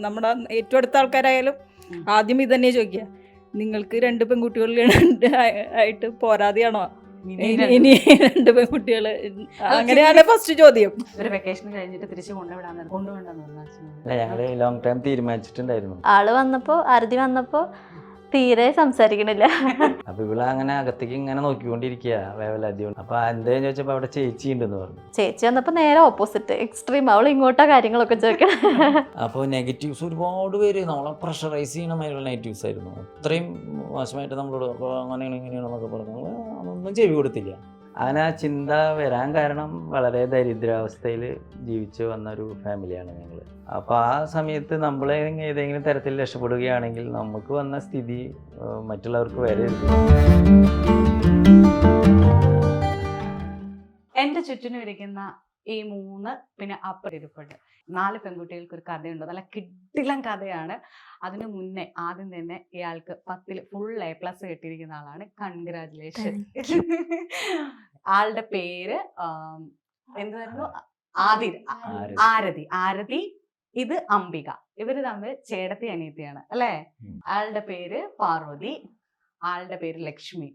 നമ്മുടെ ഏറ്റവും അടുത്ത ആൾക്കാരായാലും ആദ്യം ഇത് തന്നെ ചോദിക്കുക. നിങ്ങൾക്ക് രണ്ട് പെൺകുട്ടികൾ ആയിട്ട് പോരാതെയാണോ? ഇനി രണ്ട്. പെൺകുട്ടികൾ. അങ്ങനെയാണ് ഫസ്റ്റ് ചോദ്യം. ഒരു വെക്കേഷൻ കഴിഞ്ഞിട്ട് തിരിച്ചു കൊണ്ടുവിടാൻ കൊണ്ടുപോകണ്ടെന്ന് അല്ല ഞങ്ങൾ ലോങ് ടൈം തീരുമാനിച്ചിട്ടുണ്ടായിരുന്നു. ആൾ വന്നപ്പോ അറുതി വന്നപ്പോ തീരെ സംസാരിക്കണില്ല. അപ്പൊ ഇവിടെ അങ്ങനെ അകത്തേക്ക് ഇങ്ങനെ നോക്കിക്കൊണ്ടിരിക്കുക വേവലാദ്യം അപ്പൊ എന്താന്ന് ചോദിച്ചപ്പോ അവിടെ ചേച്ചി ഉണ്ടെന്ന് പറഞ്ഞു. ചേച്ചി വന്നപ്പോ നേരെ ഓപ്പോസിറ്റ് എക്സ്ട്രീം അവൾ ഇങ്ങോട്ടാ കാര്യങ്ങളൊക്കെ ചോദിക്കണം. അപ്പോൾ നെഗറ്റീവ്സ് ഒരുപാട് പേര് നമ്മളെ പ്രഷറൈസ് ചെയ്യണ മാതിരിയുള്ള നെഗറ്റീവ്സ് ആയിരുന്നു. അത്രയും മോശമായിട്ട് നമ്മളോട് അപ്പോൾ അങ്ങനെയാണ് ഇങ്ങനെയാണെന്നൊക്കെ പറഞ്ഞു. അതൊന്നും ചെവി കൊടുത്തില്ല. അങ്ങനെ ആ ചിന്ത വരാൻ കാരണം വളരെ ദരിദ്രാവസ്ഥയിൽ ജീവിച്ചു വന്ന ഒരു ഫാമിലിയാണ് ഞങ്ങൾ അപ്പോൾ ആ സമയത്ത് നമ്മളെ ഏതെങ്കിലും തരത്തിൽ രക്ഷപ്പെടുകയാണെങ്കിൽ നമുക്ക് വന്ന സ്ഥിതി മറ്റുള്ളവർക്ക് വരരുത് എന്റെ ചുറ്റിനും ഇരിക്കുന്ന ഈ മൂന്ന് പിന്നെ അപ്പുറം ഇരിപ്പുണ്ട്. നാല് പെൺകുട്ടികൾക്ക് ഒരു കഥയുണ്ട്. നല്ല കിട്ടിലം കഥയാണ്. അതിനു മുന്നേ ആദ്യം തന്നെ ഇയാൾക്ക് പത്തിൽ ഫുൾ എ പ്ലസ് കിട്ടിയിരിക്കുന്ന ആളാണ്. കൺഗ്രാറ്റുലേഷൻ ആളുടെ പേര് എന്തായിരുന്നു ആദി ആരതി. ആരതി. ഇത് അംബിക. ഇവർ തമ്മിൽ ചേടത്തി അനിയത്തിയാണ് അല്ലേ? ആളുടെ പേര് പാർവതി ആളുടെ പേര് ലക്ഷ്മി.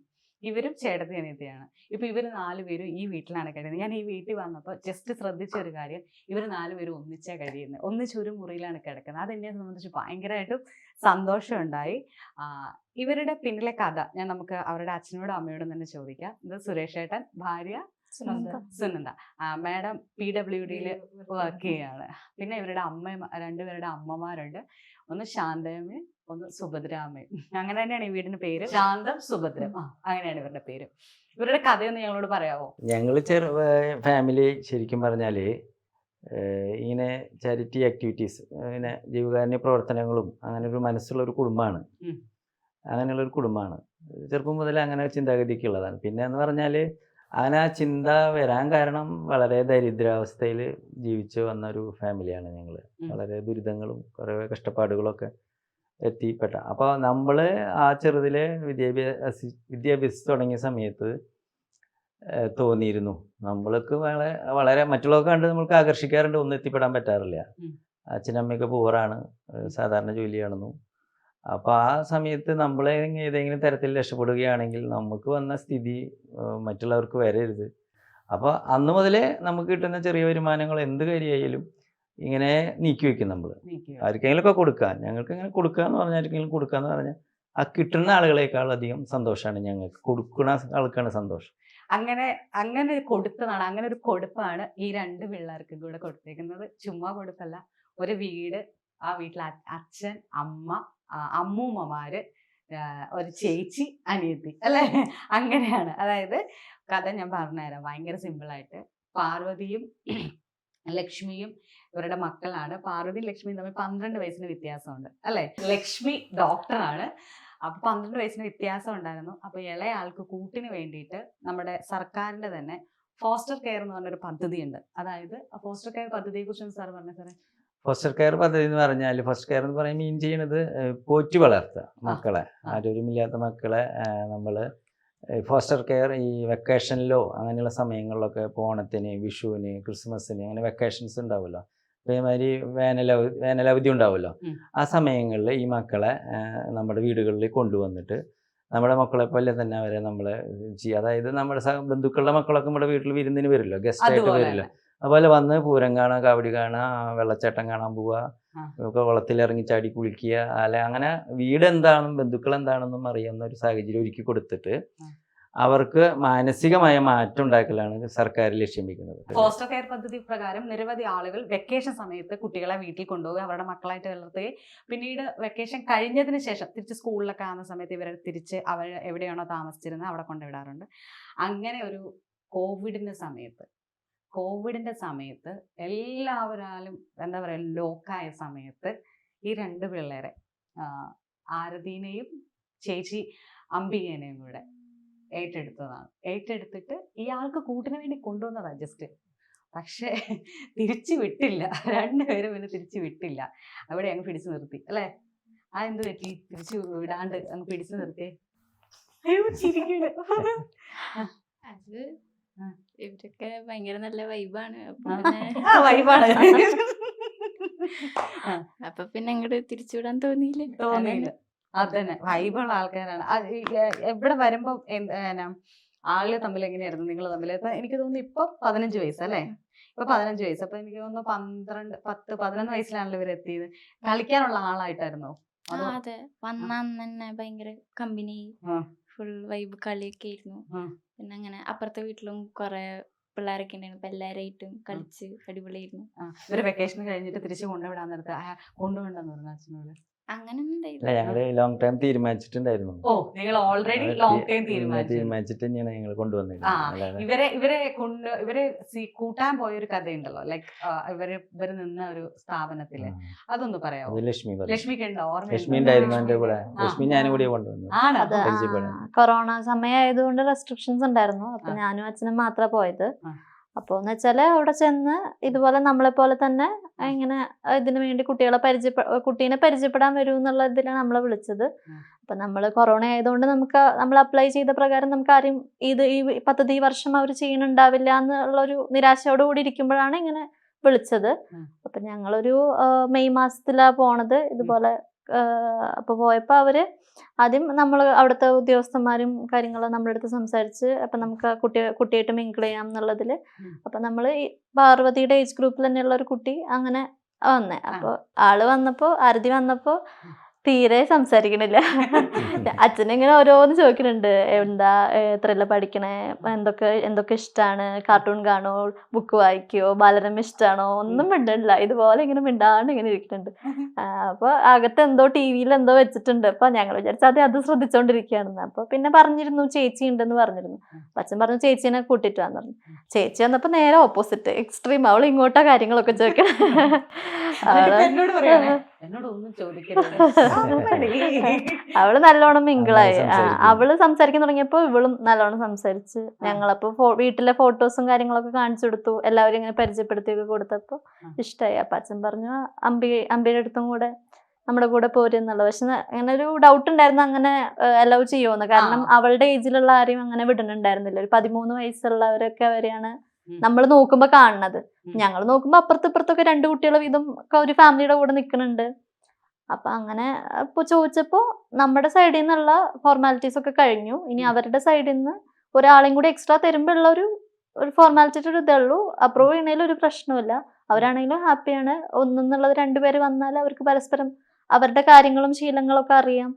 ഇവരും ചേട്ടത്തി അനിയത്തിയാണ്. ഇപ്പൊ ഇവർ നാലുപേരും ഈ വീട്ടിലാണ് കഴിയുന്നത്. ഞാൻ ഈ വീട്ടിൽ വന്നപ്പോൾ ജസ്റ്റ് ശ്രദ്ധിച്ച ഒരു കാര്യം ഇവർ നാലുപേരും ഒന്നിച്ചാ കഴിയുന്നത്. ഒന്നിച്ചൊരു മുറിയിലാണ് കിടക്കുന്നത്. അതെന്നെ സംബന്ധിച്ച് ഭയങ്കരമായിട്ടും സന്തോഷമുണ്ടായി. ഇവരുടെ പിന്നിലെ കഥ ഞാൻ നമുക്ക് അവരുടെ അച്ഛനോടും അമ്മയോടും തന്നെ ചോദിക്കാം. ഇത് സുരേഷ് ഏട്ടൻ ഭാര്യ സുനന്ദ. മാഡം പി ഡബ്ല്യു ഡിയിൽ വർക്ക് ചെയ്യാണ് പിന്നെ ഇവരുടെ അമ്മ രണ്ടുപേരുടെ അമ്മമാരുണ്ട്. ഒന്ന് ശാന്തയമ്മയും ഒന്ന് സുഭദ്രാമ്മയും അങ്ങനെ തന്നെയാണ് ഈ വീടിന്റെ പേര്. ശാന്തം സുഭദ്രം. ആ അങ്ങനെയാണ് ഇവരുടെ പേര്. ഇവരുടെ കഥയൊന്ന് ഞങ്ങളോട് പറയാമോ ഞങ്ങൾ ചെറു ഫാമിലി ശരിക്കും പറഞ്ഞാൽ ഇങ്ങനെ ചാരിറ്റി ആക്ടിവിറ്റീസ് ഇങ്ങനെ ജീവകാരുണ്യ പ്രവർത്തനങ്ങളും അങ്ങനെ ഒരു മനസ്സുള്ള ഒരു കുടുംബമാണ്. ഉം. അങ്ങനെയുള്ള ഒരു കുടുംബമാണ്. ചെറുപ്പം മുതലേ അങ്ങനെ ചിന്താഗതിക്ക് ഉള്ളതാണ്. പിന്നെ എന്ന് പറഞ്ഞാൽ അങ്ങനെ ആ ചിന്ത വരാൻ കാരണം വളരെ ദരിദ്രാവസ്ഥയിൽ ജീവിച്ചു വന്ന ഒരു ഫാമിലിയാണ് ഞങ്ങൾ വളരെ ദുരിതങ്ങളും കുറേ കഷ്ടപ്പാടുകളൊക്കെ എത്തിപ്പെട്ട. അപ്പോൾ നമ്മൾ ആ ചെറുതിലെ വിദ്യാഭ്യാസ വിദ്യാഭ്യാസം തുടങ്ങിയ സമയത്ത് തോന്നിയിരുന്നു. നമ്മൾക്ക് വളരെ വളരെ മറ്റുള്ളവർക്ക് കണ്ട് നമ്മൾക്ക് ആകർഷിക്കാറുണ്ട്. ഒന്നും എത്തിപ്പെടാൻ പറ്റാറില്ല. അച്ഛനമ്മയൊക്കെ പൂറാണ് സാധാരണ ജോലിയാണെന്നു അപ്പോൾ ആ സമയത്ത് നമ്മളെ ഏതെങ്കിലും തരത്തിൽ രക്ഷപ്പെടുകയാണെങ്കിൽ നമുക്ക് വന്ന സ്ഥിതി മറ്റുള്ളവർക്ക് വരരുത്. അപ്പോൾ അന്ന് മുതലേ നമുക്ക് കിട്ടുന്ന ചെറിയ വരുമാനങ്ങൾ എന്ത് കാര്യമായാലും ഇങ്ങനെ നീക്കി വെക്കും നമ്മൾ ആർക്കെങ്കിലും ആർക്കെങ്കിലുമൊക്കെ കൊടുക്കാൻ ഞങ്ങൾക്ക് ഇങ്ങനെ കൊടുക്കുക എന്ന് പറഞ്ഞാൽ ആർക്കെങ്കിലും കൊടുക്കുക എന്ന് പറഞ്ഞാൽ ആ കിട്ടുന്ന ആളുകളെക്കാൾ അധികം സന്തോഷമാണ് ഞങ്ങൾക്ക്. കൊടുക്കുന്ന ആൾക്കാണ് സന്തോഷം. അങ്ങനെ അങ്ങനെ ഒരു കൊടുത്തതാണ്. അങ്ങനെ ഒരു കൊടുപ്പാണ് ഈ രണ്ട് പിള്ളേർക്കും കൂടെ കൊടുത്തേക്കുന്നത്. ചുമ്മാ കൊടുപ്പല്ല ഒരു വീട് ആ വീട്ടിൽ അച്ഛൻ അമ്മ അമ്മൂമ്മമാര് ഒരു ചേച്ചി അനിയത്തി അല്ലേ? അങ്ങനെയാണ്. അതായത് കഥ ഞാൻ പറഞ്ഞുതരാം ഭയങ്കര സിമ്പിളായിട്ട് പാർവതിയും ലക്ഷ്മിയും ഇവരുടെ മക്കളാണ്. പാർവതിയും ലക്ഷ്മിയും തമ്മിൽ പന്ത്രണ്ട് വയസ്സിന് വ്യത്യാസമുണ്ട് അല്ലെ? ലക്ഷ്മി ഡോക്ടറാണ്. അപ്പൊ പന്ത്രണ്ട് വയസ്സിന് വ്യത്യാസം ഉണ്ടായിരുന്നു. അപ്പൊ ഇളയ ആൾക്ക് കൂട്ടിന് വേണ്ടിയിട്ട് നമ്മുടെ സർക്കാരിന്റെ തന്നെ ഫോസ്റ്റർ കെയർ എന്ന് പറഞ്ഞൊരു പദ്ധതി ഉണ്ട് അതായത് ഫോസ്റ്റർ കെയർ പദ്ധതിയെ കുറിച്ച് സാർ പറഞ്ഞ സാറേ ഫോസ്റ്റർ കെയർ പദ്ധതി എന്ന് പറഞ്ഞാൽ ഫസ്റ്റ് കെയർ എന്ന് പറയുമ്പോൾ മീൻ ചെയ്യണത് പോറ്റി വളർത്തുക മക്കളെ. ആരോഗ്യമില്ലാത്ത മക്കളെ നമ്മൾ ഫോസ്റ്റർ കെയർ ഈ വെക്കേഷനിലോ അങ്ങനെയുള്ള സമയങ്ങളിലൊക്കെ പോണത്തിന് ഓണത്തിന് വിഷുവിന് ക്രിസ്മസിന് അങ്ങനെ വെക്കേഷൻസ് ഉണ്ടാവുമല്ലോ. അതേമാതിരി വേനലവധി വേനലവധി ഉണ്ടാവുമല്ലോ. ആ സമയങ്ങളിൽ ഈ മക്കളെ നമ്മുടെ വീടുകളിൽ കൊണ്ടുവന്നിട്ട് നമ്മുടെ മക്കളെ പോലെ തന്നെ അവരെ നമ്മൾ ചെയ്യുക അതായത് നമ്മുടെ ബന്ധുക്കളുടെ മക്കളൊക്കെ നമ്മുടെ വീട്ടിൽ വിരുന്നിന് വരുമല്ലോ ഗസ്റ്റായിട്ട് വരില്ല. അതുപോലെ വന്ന് പൂരം കാണാൻ കാവടി കാണുക വെള്ളച്ചാട്ടം കാണാൻ പോവുക വെള്ളത്തിലിറങ്ങി ഒക്കെ ചാടി കുളിക്കുക അല്ലെ അങ്ങനെ വീട് എന്താണെന്നും ബന്ധുക്കൾ എന്താണെന്നും അറിയുന്ന ഒരു സാഹചര്യം ഒരുക്കി കൊടുത്തിട്ട് അവർക്ക് മാനസികമായ മാറ്റം ഉണ്ടാക്കലാണ് സർക്കാർ ലക്ഷ്യം വെക്കുന്നത്. ഫോസ്റ്റർ കെയർ പദ്ധതി പ്രകാരം നിരവധി ആളുകൾ വെക്കേഷൻ സമയത്ത് കുട്ടികളെ വീട്ടിൽ കൊണ്ടുപോയി അവരുടെ മക്കളായിട്ട് വളർത്തുകയും പിന്നീട് വെക്കേഷൻ കഴിഞ്ഞതിന് ശേഷം തിരിച്ച് സ്കൂളിലൊക്കെ ആകുന്ന സമയത്ത് ഇവരെ തിരിച്ച് അവർ എവിടെയാണോ താമസിച്ചിരുന്നത് അവിടെ കൊണ്ടുവിടാറുണ്ട്. അങ്ങനെ ഒരു കോവിഡിന്റെ സമയത്ത് കോവിഡിന്റെ സമയത്ത് എല്ലാവരാലും എന്താ പറയുക ലോക്കായ സമയത്ത് ഈ രണ്ട് പിള്ളേരെ ആരതീനെയും ചേച്ചി അംബികേനെയും കൂടെ ഏറ്റെടുത്തതാണ്. ഏറ്റെടുത്തിട്ട് ഇയാൾക്ക് കൂട്ടിന് വേണ്ടി കൊണ്ടുവന്നതാണ് ജസ്റ്റ് പക്ഷേ തിരിച്ചു വിട്ടില്ല. രണ്ടുപേരും പിന്നെ തിരിച്ചു വിട്ടില്ല. അവിടെ അങ്ങ് പിടിച്ചു നിർത്തി. അല്ലേ? ആ എന്ത് പറ്റി? തിരിച്ചു വിടാണ്ട് അങ്ങ് പിടിച്ചു നിർത്തി അയ്യോ ചിരിക്കണ. അത്. ഇവരൊക്കെ ഭയങ്കര നല്ല വൈബാണ്. വൈബാണ്. അപ്പൊ പിന്നെ അങ്ങോട്ട് തിരിച്ചുവിടാൻ തോന്നിയില്ല? തോന്നിയില്ല. അതന്നെ. വൈബുള്ള ആൾക്കാരാണ്. എവിടെ വരുമ്പോ ആളുകൾ തമ്മിൽ എങ്ങനെയായിരുന്നു? നിങ്ങൾ തമ്മിൽ? എനിക്ക് തോന്നുന്നു ഇപ്പൊ പതിനഞ്ച് വയസ്സ് അല്ലേ? ഇപ്പൊ പതിനഞ്ച് വയസ്സ്. അപ്പൊ എനിക്ക് തോന്നുന്നു പന്ത്രണ്ട് പത്ത് പതിനൊന്ന് വയസ്സിലാണല്ലോ ഇവർ എത്തിയത്. കളിക്കാനുള്ള ആളായിട്ടായിരുന്നു? അതോ? വന്ന അന്ന് തന്നെ ഭയങ്കര കമ്പനി. ഫുൾ വൈബ് കളിയൊക്കെ ആയിരുന്നു. പിന്നെ അങ്ങനെ അപ്പുറത്തെ വീട്ടിലും കുറെ പിള്ളേരൊക്കെ ഉണ്ടായിരുന്നു അപ്പൊ എല്ലാരായിട്ടും കളിച്ച് അടിപൊളിയായിരുന്നു. ഇവർ വെക്കേഷൻ കഴിഞ്ഞിട്ട് തിരിച്ചു കൊണ്ടുവിടാൻ നേരത്ത് ആ, കൊണ്ടുവിടെന്ന് പറഞ്ഞു അച്ഛനോട്. അങ്ങനെ അല്ല ഉണ്ടായില്ല ഞങ്ങൾ ലോങ് ടൈം തീരുമാനിച്ചിട്ടുണ്ടായിരുന്നു. ഓ നിങ്ങൾ ഓൾറെഡി ലോങ് ടൈം തീരുമാനിച്ചിട്ട് തന്നെയാണ് ഞങ്ങൾ അല്ലാതെ ഇവരെ ഇവരെ കൊണ്ട് ഇവരെ കൂട്ടാൻ പോയ ഒരു കഥയുണ്ടല്ലോ ലൈക്ക് ഇവർ ഇവർ നിന്ന ഒരു സ്ഥാപനത്തിൽ. അതൊന്ന് പറയാമോ ലക്ഷ്മി ലക്ഷ്മിക്ക് ഉണ്ടോ ഓർമ്മ ലക്ഷ്മി ഉണ്ടായിരുന്നു എന്റെ കൂടെ. ആ. ലക്ഷ്മി ഞാനും കൂടി കൊണ്ടുവന്നു കൊറോണ സമയമായതുകൊണ്ട് റെസ്ട്രിക്ഷൻസ് ഉണ്ടായിരുന്നു. അപ്പൊ ഞാനും അച്ഛനും മാത്രമേ പോയത്. അപ്പൊ എന്ന് വെച്ചാൽ അവിടെ ചെന്ന് ഇതുപോലെ നമ്മളെ പോലെ തന്നെ ഇങ്ങനെ ഇതിനു വേണ്ടി കുട്ടികളെ പരിചയപ്പെ കുട്ടീനെ പരിചയപ്പെടാൻ വരൂ എന്നുള്ള ഇതിലാണ് നമ്മളെ വിളിച്ചത്. അപ്പൊ നമ്മൾ കൊറോണ ആയതുകൊണ്ട് നമുക്ക് നമ്മൾ അപ്ലൈ ചെയ്ത പ്രകാരം നമുക്ക് ആരും ഇത് ഈ പദ്ധതി ഈ വർഷം അവർ ചെയ്യണുണ്ടാവില്ല എന്നുള്ളൊരു നിരാശയോട് കൂടി ഇരിക്കുമ്പോഴാണ് ഇങ്ങനെ വിളിച്ചത്. അപ്പൊ ഞങ്ങളൊരു മെയ് മാസത്തിലാ പോണത് ഇതുപോലെ ആ, അപ്പൊ പോയപ്പോ അവർ ആദ്യം നമ്മൾ അവിടുത്തെ ഉദ്യോഗസ്ഥന്മാരും കാര്യങ്ങളും നമ്മുടെ അടുത്ത് സംസാരിച്ച് അപ്പൊ നമുക്ക് കുട്ടി കുട്ടിയായിട്ട് മിങ്കിൾ ചെയ്യാം എന്നുള്ളതിൽ അപ്പം നമ്മൾ ഈ പാർവതിയുടെ ഏജ് ഗ്രൂപ്പിൽ തന്നെയുള്ള ഒരു കുട്ടി അങ്ങനെ വന്നേ. അപ്പോൾ ആൾ വന്നപ്പോൾ ആരതി വന്നപ്പോ തീരെ സംസാരിക്കണില്ല. അച്ഛനിങ്ങനെ ഓരോന്ന് ചോദിക്കുന്നുണ്ട് എന്താ എത്രയല്ല പഠിക്കണേ? എന്തൊക്കെ എന്തൊക്കെ ഇഷ്ടമാണ് കാർട്ടൂൺ കാണോ? ബുക്ക് വായിക്കോ? ബാലരമ ഇഷ്ടമാണോ ഒന്നും മിണ്ടണില്ല. ഇതുപോലെ ഇങ്ങനെ മിണ്ടാണ്ട് ഇങ്ങനെ ഇരിക്കുന്നുണ്ട് അപ്പോൾ അപ്പൊ അകത്ത് എന്തോ ടി വിയിൽ എന്തോ വെച്ചിട്ടുണ്ട്. അപ്പൊ ഞങ്ങൾ വിചാരിച്ചാൽ അത് അത് ശ്രദ്ധിച്ചോണ്ടിരിക്കുകയാണെന്ന്. അപ്പൊ പിന്നെ പറഞ്ഞിരുന്നു ചേച്ചി ഉണ്ടെന്ന് പറഞ്ഞിരുന്നു. അച്ഛൻ പറഞ്ഞു ചേച്ചീനെ കൂട്ടിട്ട് വന്നു പറഞ്ഞു. ചേച്ചി വന്നപ്പോ നേരെ ഓപ്പോസിറ്റ് എക്സ്ട്രീം അവൾ ഇങ്ങോട്ടാ കാര്യങ്ങളൊക്കെ ചോദിക്കണം. എന്നോട് ചോദിക്കരുത്. അവൾ നല്ലോണം മിങ്കിളായി. അവൾ സംസാരിക്കാൻ തുടങ്ങിയപ്പോ ഇവളും നല്ലോണം സംസാരിച്ച് ഞങ്ങളപ്പോ ഫോ- വീട്ടിലെ ഫോട്ടോസും കാര്യങ്ങളൊക്കെ കാണിച്ചു കൊടുത്തു എല്ലാവരും ഇങ്ങനെ പരിചയപ്പെടുത്തിയൊക്കെ കൊടുത്തപ്പോ ഇഷ്ടമായി ഇഷ്ടായി അപ്പൊ അച്ഛൻ പറഞ്ഞു അമ്പി അമ്പിയുടെ അടുത്തും കൂടെ നമ്മുടെ കൂടെ പോരെന്നുള്ളത് പക്ഷെ അങ്ങനെ ഒരു ഡൗട്ട് ഉണ്ടായിരുന്നു അങ്ങനെ അലൗ ചെയ്യുമെന്ന് കാരണം. അവളുടെ ഏജിലുള്ള ആരെയും അങ്ങനെ വിടുന്നുണ്ടായിരുന്നില്ല ഒരു പതിമൂന്ന് വയസ്സുള്ളവരൊക്കെ അവരെയാണ്. നമ്മൾ നോക്കുമ്പോ കാണുന്നത്. ഞങ്ങൾ നോക്കുമ്പോ അപ്പുറത്ത് ഇപ്പുറത്തൊക്കെ രണ്ട് കുട്ടികളും വീതം ഒരു ഫാമിലിയുടെ കൂടെ നിൽക്കുന്നുണ്ട്. അപ്പൊ അങ്ങനെ ഇപ്പൊ ചോദിച്ചപ്പോ നമ്മുടെ സൈഡിൽ നിന്നുള്ള ഫോർമാലിറ്റീസ് ഒക്കെ കഴിഞ്ഞു. ഇനി അവരുടെ സൈഡിൽ നിന്ന് ഒരാളെയും കൂടി എക്സ്ട്രാ തരുമ്പോഴുള്ള ഒരു ഒരു ഫോർമാലിറ്റിയുടെ ഒരു ഇതുള്ളൂ ഉള്ളൂ. അപ്രൂവ് ചെയ്യണേലും ഒരു പ്രശ്നമില്ല അവരാണെങ്കിലും ഹാപ്പിയാണ് ഒന്നെന്നുള്ളത് രണ്ടുപേര് വന്നാൽ അവർക്ക് പരസ്പരം അവരുടെ കാര്യങ്ങളും ശീലങ്ങളും ഒക്കെ അറിയാം.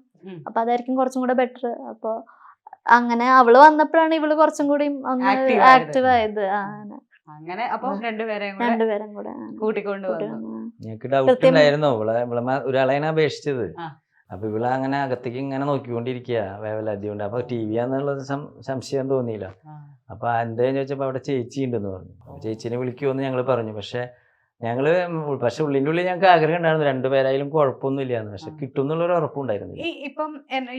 അപ്പൊ അതായിരിക്കും കുറച്ചും കൂടെ ബെറ്റർ അപ്പൊ അങ്ങനെ അവൾ വന്നപ്പോഴാണ് ഇവൾ കുറച്ചും കൂടി ഒന്ന് ആക്റ്റീവ് ആയത്. അങ്ങനെ. അപ്പൊ രണ്ടുപേരെയും രണ്ടുപേരും കൂടെ കൂട്ടിക്കൊണ്ട്. ഞങ്ങൾക്ക് ഡൗട്ട് കൃത്യം- ഉണ്ടായിരുന്നു. ഇവളെ ഇവളെ മ- ഒരാളെയാണ് അപേക്ഷിച്ചത്. അപ്പൊ ഇവളെ അങ്ങനെ അകത്തേക്ക് ഇങ്ങനെ നോക്കിക്കൊണ്ടിരിക്കുക വേവലാതി കൊണ്ട് അപ്പൊ ടി വി ആന്നുള്ള സംശയം തോന്നിയില്ല. അപ്പൊ എന്താന്ന് ചോദിച്ചപ്പോ അവിടെ ചേച്ചി ഉണ്ടെന്ന് പറഞ്ഞു. ചേച്ചിനെ ചേച്ചീനെ വിളിക്കുമെന്ന് ഞങ്ങൾ പറഞ്ഞു. പക്ഷെ ഞങ്ങൾ പക്ഷെ ഉള്ളിന്റെ ഉള്ളിൽ ഞങ്ങൾക്ക് ആഗ്രഹം ഉണ്ടായിരുന്നു രണ്ടുപേരായാലും കുഴപ്പമൊന്നുമില്ല എന്ന് പക്ഷെ. കിട്ടും എന്നുള്ളൊരു ഉറപ്പുണ്ടായിരുന്നില്ല ഈ ഇപ്പം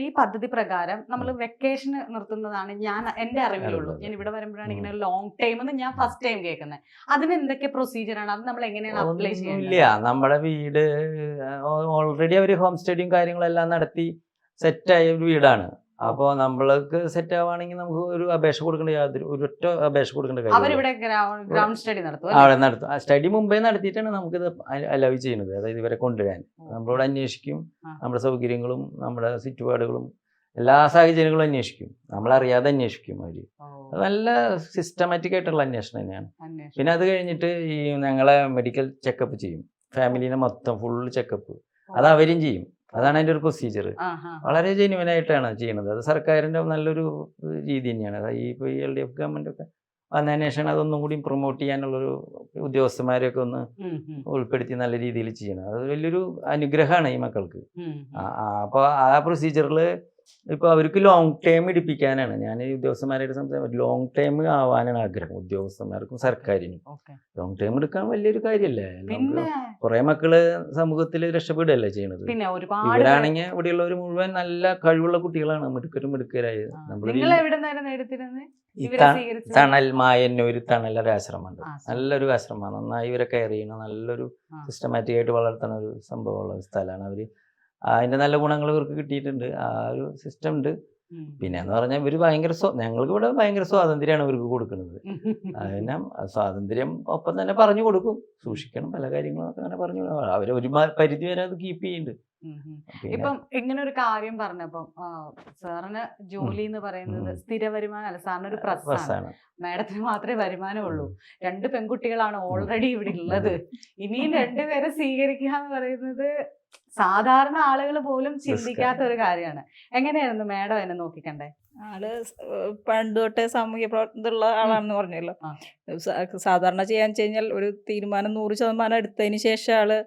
ഈ പദ്ധതി പ്രകാരം നമ്മൾ വെക്കേഷൻ നിർത്തുന്നതാണ് ഞാൻ എന്റെ അറിവിലുള്ളൂ. ഞാൻ ഇവിടെ വരുമ്പോഴാണ് ഇങ്ങനെ ലോങ് ടൈം എന്ന് ഞാൻ ഫസ്റ്റ് ടൈം കേൾക്കുന്നത് അതിന് എന്തൊക്കെ പ്രൊസീജിയർ ആണ്? അത് നമ്മൾ എങ്ങനെയാണ് അപ്ലൈ ചെയ്യുന്നത് ഇല്ല. നമ്മുടെ വീട് ഓൾറെഡി അവർ ഹോം സ്റ്റഡിയും കാര്യങ്ങളെല്ലാം നടത്തി സെറ്റായ ഒരു വീടാണ്. അപ്പോൾ നമ്മൾക്ക് സെറ്റ് ആവുകയാണെങ്കിൽ നമുക്ക് ഒരു അപേക്ഷ കൊടുക്കേണ്ട യാതൊരു ഒരൊറ്റ അപേക്ഷ കൊടുക്കേണ്ട കാര്യം സ്റ്റഡി നടത്തും അവിടെ നടത്തും. സ്റ്റഡി മുമ്പേ നടത്തിയിട്ടാണ് നമുക്കിത് അലവ് ചെയ്യുന്നത്. അതായത് ഇവരെ കൊണ്ടുവരാൻ. നമ്മളോട് അന്വേഷിക്കും. നമ്മുടെ സൗകര്യങ്ങളും നമ്മുടെ ചുറ്റുപാടുകളും എല്ലാ സാഹചര്യങ്ങളും അന്വേഷിക്കും. നമ്മളറിയാതെ അന്വേഷിക്കും അവർ അത് നല്ല സിസ്റ്റമാറ്റിക് ആയിട്ടുള്ള അന്വേഷണം തന്നെയാണ്. പിന്നെ അത് കഴിഞ്ഞിട്ട് ഈ ഞങ്ങളെ മെഡിക്കൽ ചെക്കപ്പ് ചെയ്യും. ഫാമിലീനെ മൊത്തം ഫുൾ ചെക്കപ്പ് അത് അവരും ചെയ്യും. അതാണ് അതിന്റെ ഒരു പ്രൊസീജിയർ വളരെ ജെന്യുവൻ ആയിട്ടാണ് ചെയ്യുന്നത് അത് സർക്കാരിന്റെ നല്ലൊരു രീതി തന്നെയാണ്. ഇപ്പൊ ഈ ഇപ്പോൾ ഈ എൽ ഡി എഫ് ഗവൺമെന്റ് ഒക്കെ വന്നതിന് ശേഷമാണ് അതൊന്നും കൂടി പ്രൊമോട്ട് ചെയ്യാനുള്ളൊരു ഉദ്യോഗസ്ഥന്മാരെയൊക്കെ ഒന്ന് ഉൾപ്പെടുത്തി നല്ല രീതിയിൽ ചെയ്യണം അത് വലിയൊരു അനുഗ്രഹമാണ് ഈ മക്കൾക്ക്. അപ്പോൾ ആ പ്രൊസീജിയറിൽ ഇപ്പോൾ അവർക്ക് ലോങ് ടൈം ഇടിപ്പിക്കാനാണ്. ഞാൻ ഉദ്യോഗസ്ഥന്മാരായിട്ട് സംസാരിക്കും ലോങ് ടൈം ആവാനാണ് ആഗ്രഹം. ഉദ്യോഗസ്ഥന്മാർക്കും സർക്കാരിനും. ലോങ് ടൈം എടുക്കാൻ വലിയൊരു കാര്യമല്ലേ കുറെ മക്കൾ സമൂഹത്തിൽ രക്ഷപ്പെടുകയല്ലേ ചെയ്യണത് ഇവരാണെങ്കിൽ ഇവിടെയുള്ളവർ മുഴുവൻ നല്ല കഴിവുള്ള കുട്ടികളാണ്. മിടുക്കരും മിടുക്കരായത് ത- തണൽ മായന്നൂർ തണൽ ഒരു ആശ്രമമുണ്ട്. നല്ലൊരു ആശ്രമമാണ്. നന്നായി ഇവരെ കെയർ ചെയ്യണം നല്ലൊരു. സിസ്റ്റമാറ്റിക് ആയിട്ട് വളർത്തുന്ന ഒരു സംഭവമുള്ള ഒരു സ്ഥലമാണ് അവർ അതിന്റെ നല്ല ഗുണങ്ങൾ ഇവർക്ക് കിട്ടിയിട്ടുണ്ട്. ആ ഒരു സിസ്റ്റം ഉണ്ട്. പിന്നെന്ന് പിന്നെ എന്ന് പറഞ്ഞാൽ ഇവർ ഭയങ്കര സ്വ- ഞങ്ങൾക്ക് ഇവിടെ ഭയങ്കര സ്വാതന്ത്ര്യമാണ് ഇവർക്ക് കൊടുക്കുന്നത്. അതിനെ സ്വാതന്ത്ര്യം ഒപ്പം തന്നെ പറഞ്ഞു കൊടുക്കും. സൂക്ഷിക്കണം പല കാര്യങ്ങളൊക്കെ അങ്ങനെ പറഞ്ഞു. അവർ ഒരു പരിധി വരെ അത് കീപ്പ് ചെയ്യുന്നുണ്ട്. ഇപ്പം ഇങ്ങനെ ഒരു കാര്യം പറഞ്ഞപ്പം സാറിന് ജോലി എന്ന് പറയുന്നത് സ്ഥിര സ്ഥിര വരുമാനമല്ല സാറിന് ഒരു പ്രസ്സാണ് പ്രശ്നമാണ്. മാഡത്തിന് മാത്രമേ വരുമാനമുള്ളൂ രണ്ട് പെൺകുട്ടികളാണ് ഓൾറെഡി ഇവിടെ ഉള്ളത്. ഇനിയും രണ്ടുപേരെ സ്വീകരിക്കുക എന്ന് പറയുന്നത് സാധാരണ ആളുകൾ പോലും ചിന്തിക്കാത്ത ഒരു കാര്യമാണ്. എങ്ങനെയായിരുന്നു? മാഡം എന്നെ നോക്കിക്കണ്ടേ? ആൾ പണ്ട് തൊട്ടേ സാമൂഹ്യ പ്രവർത്തനമുള്ള ആളാണെന്ന് പറഞ്ഞല്ലോ. സാധാരണ ചെയ്യാന്ന് വെച്ച് കഴിഞ്ഞാൽ ഒരു തീരുമാനം നൂറ് ശതമാനം എടുത്തതിന് ശേഷം ആൾ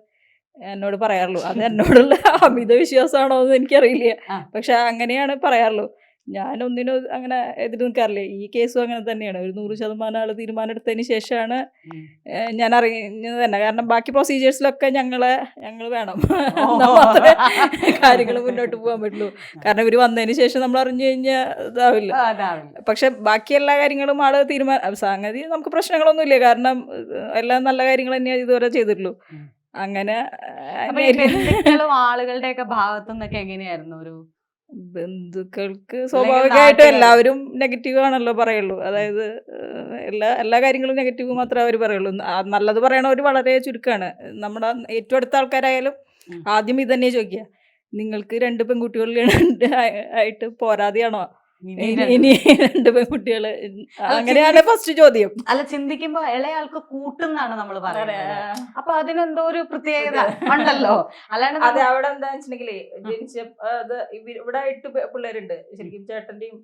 എന്നോട് പറയാറുള്ളൂ. അത് എന്നോടുള്ള അമിത വിശ്വാസമാണോ എന്ന് എനിക്കറിയില്ല. പക്ഷെ അങ്ങനെയാണ് പറയാറുള്ളൂ. ഞാനൊന്നിനും അങ്ങനെ എതിര് നിൽക്കാറില്ല ഈ കേസും അങ്ങനെ തന്നെയാണ്. ഒരു നൂറ് ശതമാനം ആൾ തീരുമാനം എടുത്തതിന് ശേഷമാണ് ഞാൻ അറിയുന്നത് തന്നെ. കാരണം ബാക്കി പ്രൊസീജിയേഴ്സിലൊക്കെ ഞങ്ങളെ ഞങ്ങൾ വേണം. കാര്യങ്ങൾ മുന്നോട്ട് പോകാൻ പറ്റുള്ളൂ. കാരണം ഇവർ വന്നതിന് ശേഷം നമ്മൾ അറിഞ്ഞു കഴിഞ്ഞാൽ ഇതാവില്ല. പക്ഷെ ബാക്കി എല്ലാ കാര്യങ്ങളും ആൾ തീരുമാനം സംഗതി നമുക്ക് പ്രശ്നങ്ങളൊന്നുമില്ല. കാരണം എല്ലാം നല്ല കാര്യങ്ങൾ തന്നെയാണ് ഇതുവരെ ചെയ്തിട്ടുള്ളൂ. അങ്ങനെ ആളുകളുടെയൊക്കെ ഭാഗത്തുനിന്നൊക്കെ എങ്ങനെയായിരുന്നു? ഒരു ബന്ധുക്കൾക്ക് സ്വാഭാവികമായിട്ടും. എല്ലാവരും നെഗറ്റീവ് ആണല്ലോ പറയുള്ളൂ. അതായത് എല്ലാ എല്ലാ കാര്യങ്ങളും നെഗറ്റീവ് മാത്രമേ അവർ പറയുള്ളൂ. നല്ലത് പറയണവർ വളരെ ചുരുക്കമാണ് നമ്മുടെ ഏറ്റവും അടുത്ത ആൾക്കാരായാലും. ആദ്യം ഇത് തന്നെ ചോദിക്കുക. നിങ്ങൾക്ക് രണ്ട് പെൺകുട്ടികളിൽ ആയിട്ട് പോരാതെയാണോ? ഇനി രണ്ട് പെൺകുട്ടികൾ അങ്ങനെയാണ് ഫസ്റ്റ് ചോദ്യം. അല്ല ചിന്തിക്കുമ്പോ ഇളയാൾക്ക് കൂട്ടുന്നാണ് നമ്മൾ പറയുന്നത്. അപ്പൊ അതിനെന്തോ ഒരു പ്രത്യേകത ഉണ്ടല്ലോ. അല്ലാണ്ട് അതെ അവിടെ എന്താ വെച്ചിട്ടുണ്ടെങ്കിലേ ജനിച്ച അത് ഇവിടെ എട്ട് പിള്ളേരുണ്ട്. ശരിക്കും ചേട്ടന്റെയും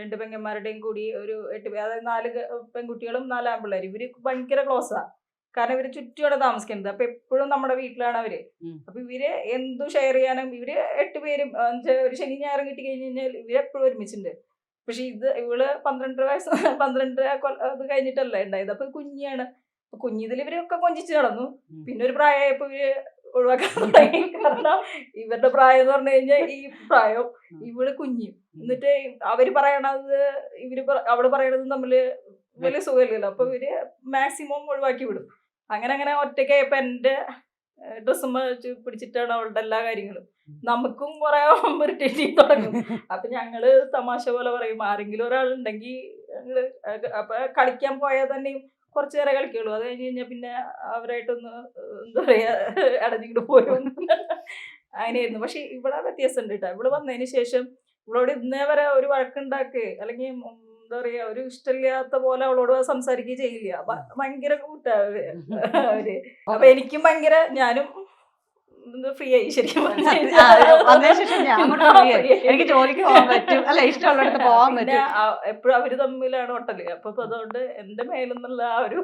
രണ്ട് പെങ്ങന്മാരുടെയും കൂടി ഒരു എട്ട് അതായത് നാല് പെൺകുട്ടികളും നാല് പിള്ളേർ ഇവർ ഭയങ്കര ക്ലോസാ കാരണം ഇവർ ചുറ്റുമാണ് താമസിക്കുന്നത് അപ്പൊ എപ്പോഴും നമ്മുടെ വീട്ടിലാണ് അവർ. അപ്പൊ ഇവർ എന്തും ഷെയർ ചെയ്യാനും ഇവർ എട്ട് പേരും അഞ്ച് ഒരു ശനി ഞായറും കിട്ടി കഴിഞ്ഞ് കഴിഞ്ഞാൽ ഇവർ എപ്പോഴും ഒരുമിച്ചുണ്ട്. പക്ഷെ ഇത് ഇവൾ പന്ത്രണ്ടര വയസ്സ് പന്ത്രണ്ട് അത് കഴിഞ്ഞിട്ടല്ല ഉണ്ടായത് അപ്പൊ കുഞ്ഞിയാണ്. അപ്പൊ കുഞ്ഞിതിൽ ഇവരൊക്കെ കൊഞ്ചിച്ച് നടന്നു. പിന്നെ ഒരു പ്രായമായപ്പോ ഇവർ ഒഴിവാക്കാൻ കാരണം ഇവരുടെ പ്രായം എന്ന് പറഞ്ഞു കഴിഞ്ഞാൽ ഈ പ്രായം ഇവൾ കുഞ്ഞ്. എന്നിട്ട് അവർ പറയണത് ഇവർ അവൾ പറയണത് തമ്മിൽ വലിയ സുഖമില്ലല്ലോ. അപ്പൊ ഇവർ മാക്സിമം ഒഴിവാക്കി വിടും. അങ്ങനെ അങ്ങനെ ഒറ്റയ്ക്കായപ്പോ എന്റെ ഡ്രസ്സും പിടിച്ചിട്ടാണ് അവളുടെ എല്ലാ കാര്യങ്ങളും. നമുക്കും കുറെ ചെയ്ത് തുടങ്ങും. അപ്പൊ ഞങ്ങൾ തമാശ പോലെ പറയും ആരെങ്കിലും ഒരാളുണ്ടെങ്കിൽ ഞങ്ങൾ അപ്പൊ കളിക്കാൻ പോയാൽ തന്നെയും കുറച്ചു നേരം കളിക്കുള്ളൂ. അത് കഴിഞ്ഞ് കഴിഞ്ഞാൽ പിന്നെ അവരായിട്ടൊന്ന് എന്താ പറയാ അടഞ്ഞിങ്ങോട്ട് പോരും. അങ്ങനെയായിരുന്നു. പക്ഷെ ഇവിടെ വ്യത്യാസം ഉണ്ട് കേട്ടോ. ഇവിടെ വന്നതിന് ശേഷം ഇവളോട് ഇന്നേ വരെ ഒരു വഴക്കുണ്ടാക്കുക അല്ലെങ്കിൽ എന്താ പറയാ ഒരു ഇഷ്ടമില്ലാത്ത പോലെ അവളോട് സംസാരിക്കുകയും ചെയ്യില്ല. ഭയങ്കര കൂട്ടാ അവർ. അപ്പൊ എനിക്കും ഭയങ്കര ഞാനും ഫ്രീ ആയി ശരിക്കും എനിക്ക് ജോലിക്ക് പോകാൻ പറ്റും. അല്ല ഇഷ്ടമുള്ളിടത്ത് പോകാൻ പറ്റും. എപ്പോഴും അവർ തമ്മിലാണ് ഒട്ടൽ. അപ്പൊ അതുകൊണ്ട് എന്റെ മേലെന്നുള്ള ആ ഒരു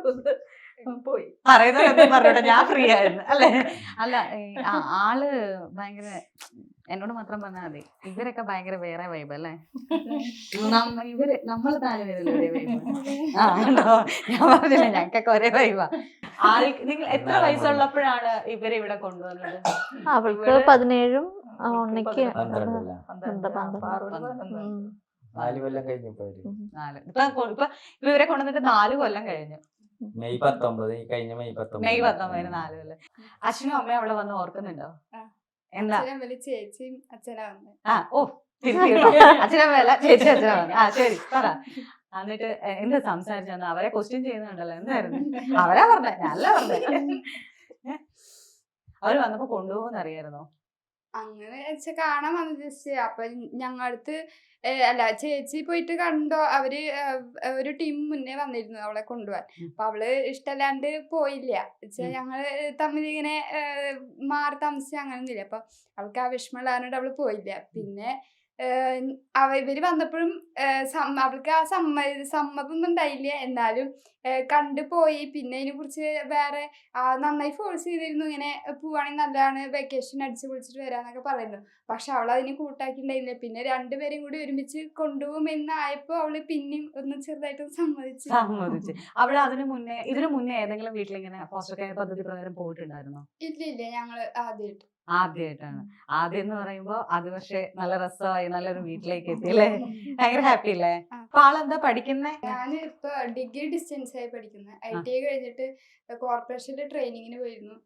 പോയി. പറയുന്നതൊന്നും പറഞ്ഞോട്ടെ ഞാൻ ഫ്രീ ആയിരുന്നു. അല്ലെ? അല്ല ആൾ ഭയങ്കര എന്നോട് മാത്രം പറഞ്ഞാൽ മതി. ഇവരൊക്കെ ഭയങ്കര വേറെ വൈബ് അല്ലേ? നമ്മ- ഇവർ നമ്മൾ താഴെ വരില്ല ഒരേ വൈബ് ആ ഞാൻ പറഞ്ഞില്ല ഞങ്ങൾക്കൊക്കെ ഒരേ വൈബാ നിങ്ങൾ എത്ര വയസ്സുള്ളപ്പോഴാണ് ഇവരെ ഇവിടെ കൊണ്ടുവന്നത്? അവൾക്ക് പതിനേഴും ഉണ്ണിക്ക്. നാല് കൊല്ലം കഴിഞ്ഞു ഇപ്പൊ ഇവരെ കൊണ്ടുവന്നിട്ട് നാല് കൊല്ലം കഴിഞ്ഞു. മെയ് പത്തൊമ്പത് ഈ കഴിഞ്ഞ മെയ് പത്തൊമ്പത് മെയ് പത്തൊമ്പതിന് നാല് കൊല്ലം. അച്ഛനും അമ്മയും അവിടെ വന്ന് ഓർക്കുന്നുണ്ടോ. എന്താ? ചേച്ചിയും അച്ഛനാ ആ ഓ തിരിച്ചു അച്ഛനമ്മയല്ല ചേച്ചി അച്ഛനാ വന്നത്. ആ ശരി പറ. എന്നിട്ട് എന്ത് സംസാരിച്ചു അവരെ ക്വസ്റ്റ്യൻ ചെയ്യുന്നുണ്ടല്ലോ എന്തായിരുന്നു? അവരാ പറഞ്ഞേ നല്ല പറഞ്ഞേ. അവർ വന്നപ്പോ കൊണ്ടുപോകുന്ന അറിയായിരുന്നോ? അങ്ങനെ വെച്ചാ കാണാൻ വന്നു ജസ്റ്റ് അപ്പൊ ഞങ്ങളടുത്ത് അല്ല ചേച്ചി പോയിട്ട് കണ്ടോ അവർ ഒരു ടീം മുന്നേ വന്നിരുന്നു അവളെ കൊണ്ടുപോകാൻ ഉം. അപ്പൊ അവൾ ഇഷ്ടമല്ലാണ്ട് പോയില്ല. ഞങ്ങൾ തമ്മിൽ ഇങ്ങനെ മാറി അങ്ങനെ അങ്ങനൊന്നുമില്ല. അപ്പൊ അവൾക്ക് ആ വിഷമമുള്ളതുകൊണ്ട് അവൾ പോയില്ല. പിന്നെ അവ ഇവർ വന്നപ്പോഴും അവൾക്ക് ആ സമ്മ സമ്മതമൊന്നും ഉണ്ടായില്ല. എന്നാലും കണ്ടു പോയി. പിന്നെ അതിനെ കുറിച്ച് വേറെ നന്നായി ഫോഴ്സ് ചെയ്തിരുന്നു. ഇങ്ങനെ പോവാണെങ്കിൽ നല്ലതാണ്. വെക്കേഷൻ അടിച്ച് പൊളിച്ചിട്ട് വരാന്നൊക്കെ പറയുന്നു. പക്ഷെ അവൾ അതിനെ കൂട്ടാക്കിണ്ടായില്ല. പിന്നെ രണ്ടുപേരും കൂടി ഒരുമിച്ച് കൊണ്ടുപോകുമെന്നായപ്പോ അവൾ പിന്നെയും ഒന്ന് ചെറുതായിട്ട് സമ്മതിച്ചു. സമ്മതിച്ചു. അവൾ അതിനു മുന്നേ ഇതിനു മുന്നേ ഏതെങ്കിലും വീട്ടിലിങ്ങനെ പോസ്റ്റർ കെയർ പദ്ധതി പ്രകാരം പോയിട്ടുണ്ടായിരുന്നോ? ഇല്ല ഇല്ല ഞങ്ങൾ ആദ്യമായിട്ട് ആദ്യമായിട്ടാണ് ആദ്യം എന്ന് പറയുമ്പോ അത് പക്ഷെ നല്ല രസമായി നല്ലൊരു വീട്ടിലേക്ക് എത്തി അല്ലേ? ഭയങ്കര ഹാപ്പി അല്ലേ. അപ്പൊ ആളെന്താ പഠിക്കുന്നേ? ഞാൻ ഇപ്പൊ ഡിഗ്രി ഡിസ്റ്റൻസ് ആയി പഠിക്കുന്നത് ഐ ടി ഐ കഴിഞ്ഞിട്ട് കോർപ്പറേഷനിൽ ട്രെയിനിങ്ങിന് പോയിരുന്നു.